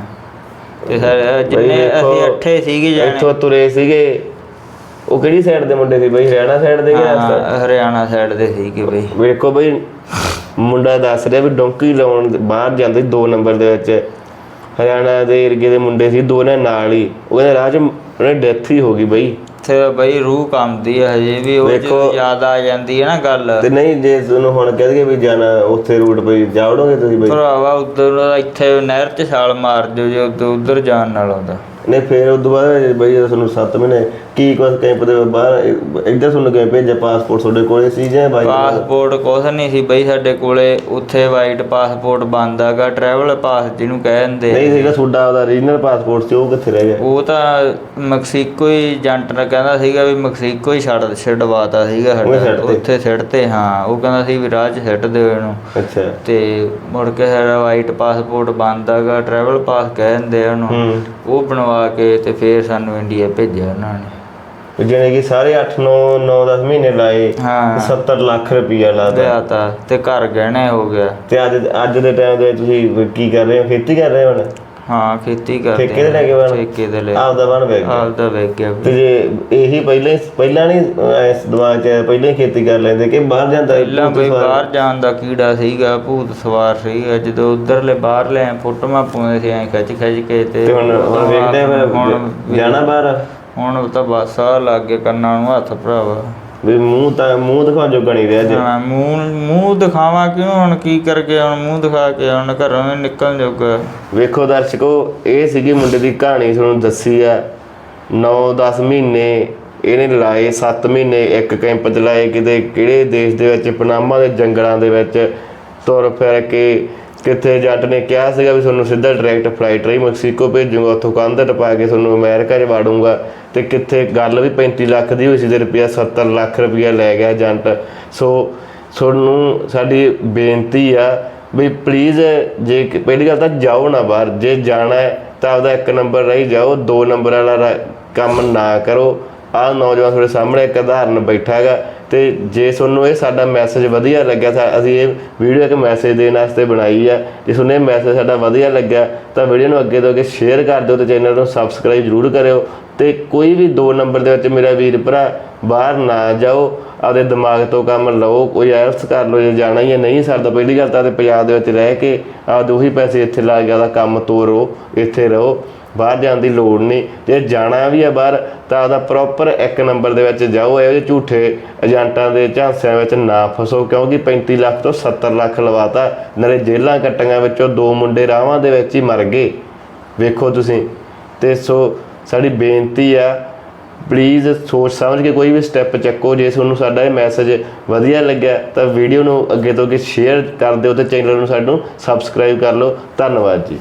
ਤੇ ਸਾਰੇ ਜਿੰਨੇ ਅਸੀਂ ਅੱਠੇ ਸੀਗੇ ਜਾਣੇ। ਇੱਥੋਂ ਤੁਰੇ ਸੀਗੇ। ਉਹ ਕਿਹੜੀ ਸਾਈਡ ਦੇ ਮੁੰਡੇ ਸੀ ਬਈ? ਹਰਿਆਣਾ ਸਾਈਡ ਦੇ ਕਿ ਰਾਜਸਥਾਨ? ਹਾਂ ਹਰਿਆਣਾ ਸਾਈਡ ਦੇ ਸੀਗੇ ਬਈ। ਵੇਖੋ ਬਈ ਮੁੰਡਾ ਦੱਸ ਰਿਹਾ ਵੀ ਡੋਂਕੀ ਲਾਉਣ ਦੇ- ਬਾਹਰ ਜਾਂਦੇ ਦੋ ਨੰਬਰ ਦੇ ਵਿੱਚ। ਹਰਿਆਣਾ ਦੇ ਏਰੀਏ ਦੇ ਮੁੰਡੇ ਸੀ ਦੋਨੇ ਨਾਲ ਹੀ। ਉਹਦੇ ਰਾਹ 'ਚ ਉਹਨੇ ਡੈਥ ਹੀ ਹੋ ਗਈ ਬਈ। ਤੇ ਬਈ ਰੂਹ ਕੰਮਦੀ ਹੈ ਹਜੇ ਵੀ ਉਹ। ਜਦੋਂ ਯਾਦ ਆ ਜਾਂਦੀ ਹੈ ਨਾ ਗੱਲ। ਤੇ ਨਹੀਂ ਜੇ ਤੁਹਾਨੂੰ ਹੁਣ ਕਹਿ ਦਈਏ ਵੀ ਜਾਣਾ ਉੱਥੇ ਰੂਟ ਪਈ ਜਾਵੜੋਗੇ ਤੁਸੀਂ ਬਈ? ਭਰਾਵਾ ਉਧਰ ਇੱਥੇ ਨਹਿਰ 'ਚ ਛਾਲ ਮਾਰ ਦਿਓ ਜੇ ਉਧਰ ਜਾਣ ਨਾਲ ਆਉਂਦਾ ਨਹੀਂ ਫਿਰ ਉਸ ਤੋਂ ਬਾਅਦ ਬਈ ਜਦੋਂ ਤੁਹਾਨੂੰ 7 ਮਹੀਨੇ ਕੀ ਕੁਛ ਕੈਂਪ ਦੇ ਬਾਹਰ ਇੱਧਰ ਤੁਹਾਨੂੰ ਕਿਵੇਂ ਭੇਜਿਆ? ਪਾਸਪੋਰਟ ਤੁਹਾਡੇ ਕੋਲੇ ਸੀ ਜਾਂ ਬਾਈ ਪਾਸਪੋਰਟ ਕੁਛ ਨਹੀਂ ਸੀ ਬਈ ਸਾਡੇ ਕੋਲੇ। ਉੱਥੇ ਵਾਈਟ ਪਾਸਪੋਰਟ ਬੰਦਾਗਾ ਟਰੈਵਲ ਪਾਸ ਜਿਹਨੂੰ ਕਹਿ ਦਿੰਦੇ ਨਹੀਂ ਸੀਗਾ ਤੁਹਾਡਾ ਉਹਦਾ ਰੀਜਨਲ ਪਾਸਪੋਰਟ ਸੀ ਉਹ ਕਿੱਥੇ ਰਹਿ ਗਿਆ? ਉਹ ਤਾਂ ਮੈਕਸੀਕੋ ਹੀ ਏਜੰਟ ਨੇ ਕਹਿੰਦਾ ਸੀਗਾ ਵੀ ਮੈਕਸੀਕੋ ਹੀ ਛੱਡ ਛਡਵਾਤਾ ਸੀਗਾ ਸਾਡਾ। ਛੱਡ। ਉੱਥੇ ਸਿੱਟ ਤੇ ਹਾਂ। ਉਹ ਕਹਿੰਦਾ ਸੀ ਵੀ ਰਾਹ 'ਚ ਸਿੱਟ ਦਿਓ ਇਹਨੂੰ। ਅੱਛਾ। ਤੇ ਮੁੜ ਕੇ ਸਾਡਾ ਵਾਈਟ ਪਾਸਪੋਰਟ ਬੰਦਾਗਾ ਟਰੈਵਲ ਪਾਸ ਕਹਿ ਦਿੰਦੇ ਉਹਨੂੰ। ਉਹ ਬਣਵਾ ਕੇ ਤੇ ਫੇਰ ਸਾਨੂੰ ਇੰਡੀਆ ਭੇਜਿਆ ਉਹਨਾਂ ਨੇ। ਜਿਹਨੇ ਕਿ ਸਾਰੇ 8 9 9 10 ਮਹੀਨੇ ਲਾਏ ਹਾਂ। 70 ਲੱਖ ਰੁਪਈਆ ਲਾਦਾ ਲਿਆ ਤਾ ਤੇ ਘਰ ਗਹਿਣੇ ਹੋ ਗਿਆ। ਤੇ ਅੱਜ ਅੱਜ ਦੇ ਟਾਈਮ ਦੇ ਵਿੱਚ ਤੁਸੀਂ ਕੀ ਕਰ ਰਹੇ ਹੋ? ਖੇਤੀ ਕਰ ਰਹੇ ਹੋ ਹੁਣ? ਹਾਂ ਖੇਤੀ ਕਰਦੇ ਠੇਕੇ ਤੇ ਲੈ ਕੇ ਬਣ? ਠੇਕੇ ਤੇ ਲੈ। ਆਪਦਾ ਬਣ ਬੈਗ ਆਪਦਾ ਵੇਚ ਗਿਆ ਤੇ ਜੇ ਇਹੀ ਪਹਿਲੇ ਪਹਿਲਾਂ ਨਹੀਂ ਇਸ ਦਿਮਾਗ 'ਚ ਪਹਿਲਾਂ ਖੇਤੀ ਕਰ ਲੈਂਦੇ ਕਿ ਬਾਹਰ ਜਾਂਦਾ ਪਹਿਲਾਂ ਕੋਈ ਬਾਹਰ ਜਾਣ ਦਾ ਕੀੜਾ ਸੀਗਾ ਭੂਤ ਸਵਾਰ ਸੀਗਾ। ਜਦੋਂ ਉਧਰਲੇ ਬਾਹਰ ਲੈ ਫੋਟੋਆਂ ਪਾਉਂਦੇ ਸੀ ਐ ਖਿੱਚ ਖਿੱਚ ਕੇ ਤੇ ਹੁਣ ਵੇਖਦੇ ਹੁਣ ਜਾਣਾ ਬਾਹਰ? ਹੁਣ ਤਾਂ ਬਸ ਆ ਲੱਗ ਗਿਆ ਕੰਨਾਂ ਨੂੰ ਹੱਥ ਭਰਾਵਾ। ਵੀ ਮੂੰਹ ਤਾਂ ਮੂੰਹ ਦਿਖਾ ਜੋਗਾ ਨਹੀਂ ਰਿਹਾ ਜੇ। ਹਾਂ, ਮੂੰਹ ਮੂੰਹ ਦਿਖਾਵਾਂ ਕਿਉਂ? ਹੁਣ ਕੀ ਕਰਕੇ ਹੁਣ ਮੂੰਹ ਦਿਖਾ ਕੇ ਹੁਣ ਘਰੋਂ ਹੀ ਨਿਕਲ ਜੋਗਾ। ਵੇਖੋ ਦਰਸ਼ਕੋ ਇਹ ਸੀਗੀ ਮੁੰਡੇ ਦੀ ਕਹਾਣੀ ਤੁਹਾਨੂੰ ਦੱਸੀ ਆ। 9-10 ਮਹੀਨੇ ਇਹਨੇ ਲਾਏ 7 ਮਹੀਨੇ ਇੱਕ ਕੈਂਪ ਚ ਲਾਏ ਕਿਤੇ ਕਿਹੜੇ ਦੇਸ਼ ਦੇ ਵਿੱਚ ਪਨਾਮਾ ਦੇ ਜੰਗਲਾਂ ਦੇ ਵਿੱਚ ਤੁਰ ਫਿਰ ਕੇ ਕਿੱਥੇ ਜੱਟ ਨੇ ਕਿਹਾ ਸੀਗਾ ਵੀ ਤੁਹਾਨੂੰ ਸਿੱਧਾ ਡਾਇਰੈਕਟ ਫਲਾਈਟ ਰਹੀ, ਮੈਕਸੀਕੋ ਭੇਜੂਗਾ, ਉੱਥੋਂ ਕੰਧ ਟਪਾ ਕੇ ਤੁਹਾਨੂੰ ਅਮਰੀਕਾ 'ਚ ਵਾੜੂਗਾ। ਤੇ ਕਿੱਥੇ ਗੱਲ ਵੀ 35 ਲੱਖ ਦੀ ਹੋਈ ਸੀ ਤੇ ਰੁਪਿਆ 70 ਲੱਖ ਰੁਪਿਆ ਲੈ ਗਿਆ ਏਜੰਟ। ਸੋ, ਤੁਹਾਨੂੰ ਸਾਡੀ ਬੇਨਤੀ ਆ ਵੀ ਪਲੀਜ਼ ਜੇ ਪਹਿਲੀ ਗੱਲ ਤਾਂ ਜਾਓ ਨਾ ਬਾਹਰ, ਜੇ ਜਾਣਾ ਹੈ ਤਾਂ ਆਪਦਾ ਇੱਕ ਨੰਬਰ ਰਹੀ ਜਾਓ, ਦੋ ਨੰਬਰ ਵਾਲਾ ਰਾ- ਕੰਮ ਨਾ ਕਰੋ। ਆਹ ਨੌਜਵਾਨ ਤੁਹਾਡੇ ਸਾਹਮਣੇ ਇੱਕ ਉਦਾਹਰਨ ਬੈਠਾ ਹੈਗਾ ਤੇ ਜੇ ਤੁਹਾਨੂੰ ਇਹ ਸਾਡਾ ਮੈਸੇਜ ਵਧੀਆ ਲੱਗਿਆ ਤਾਂ ਅਸੀਂ ਇਹ ਵੀਡੀਓ ਇੱਕ ਮੈਸੇਜ ਦੇਣ ਵਾਸਤੇ ਬਣਾਈ ਹੈ ਜੇ ਤੁਹਾਨੂੰ ਇਹ ਮੈਸੇਜ ਸਾਡਾ ਵਧੀਆ ਲੱਗਿਆ ਤਾਂ ਵੀਡੀਓ ਨੂੰ ਅੱਗੇ ਤੋਂ ਅੱਗੇ ਸ਼ੇਅਰ ਕਰ ਦਿਓ ਤੇ ਚੈਨਲ ਨੂੰ ਸਬਸਕ੍ਰਾਈਬ ਜ਼ਰੂਰ ਕਰਿਓ ਤੇ ਕੋਈ ਵੀ ਦੋ ਨੰਬਰ ਦੇ ਵਿੱਚ ਮੇਰਾ ਵੀਰ ਭਰਾ ਬਾਹਰ ਨਾ ਜਾਓ। ਆਪਦੇ ਦਿਮਾਗ ਤੋਂ ਕੰਮ ਲਓ, ਕੋਈ ਐਲਸ ਕਰ ਲਓ, ਜੇ ਜਾਣਾ ਹੀ ਹੈ, ਨਹੀਂ ਸਰਦਾ ਪਹਿਲੀ ਗੱਲ ਤਾਂ ਤੇ ਪੰਜਾਬ ਦੇ ਵਿੱਚ ਰਹਿ ਕੇ ਆਪਦੇ ਉਹੀ ਪੈਸੇ ਇੱਥੇ ਲਾ ਕੇ ਆਪਦਾ ਕੰਮ ਤੋਰੋ ਇੱਥੇ ਰਹੋ, ਬਾਹਰ ਜਾਣ ਦੀ ਲੋੜ ਨਹੀਂ। ਜੇ ਜਾਣਾ ਵੀ ਹੈ ਬਾਹਰ, ਤਾਂ ਆਪਦਾ ਪ੍ਰੋਪਰ ਇੱਕ ਨੰਬਰ ਦੇ ਵਿੱਚ ਜਾਓ, ਇਹੋ ਜਿਹੇ ਝੂਠੇ ਏਜੰਟਾਂ ਦੇ ਝਾਂਸਿਆਂ ਵਿੱਚ ਨਾ ਫਸੋ, ਕਿਉਂਕਿ 35 ਲੱਖ ਤੋਂ 70 ਲੱਖ ਲਵਾਤਾ, ਨਾਲੇ ਜੇਲਾਂ ਕੱਟੀਆਂ ਵਿੱਚੋਂ ਦੋ ਮੁੰਡੇ ਰਾਵਾਂ ਦੇ ਵਿੱਚ ਹੀ ਮਰ ਗਏ। ਵੇਖੋ ਤੁਸੀਂ, ਤੇ ਸੋ ਸਾਡੀ ਬੇਨਤੀ ਆ ਪਲੀਜ਼ ਸੋਚ ਸਮਝ ਕੇ ਕੋਈ ਵੀ ਸਟੈਪ ਚੱਕੋ, ਜੇ ਤੁਹਾਨੂੰ ਸਾਡਾ ਇਹ ਮੈਸੇਜ ਵਧੀਆ ਲੱਗਿਆ, ਤਾਂ ਵੀਡੀਓ ਨੂੰ ਅੱਗੇ ਤੋਂ ਅੱਗੇ ਸ਼ੇਅਰ ਕਰ ਦਿਓ ਤੇ ਚੈਨਲ ਨੂੰ ਸਾਨੂੰ ਸਬਸਕ੍ਰਾਈਬ ਕਰ ਲਓ। ਧੰਨਵਾਦ ਜੀ।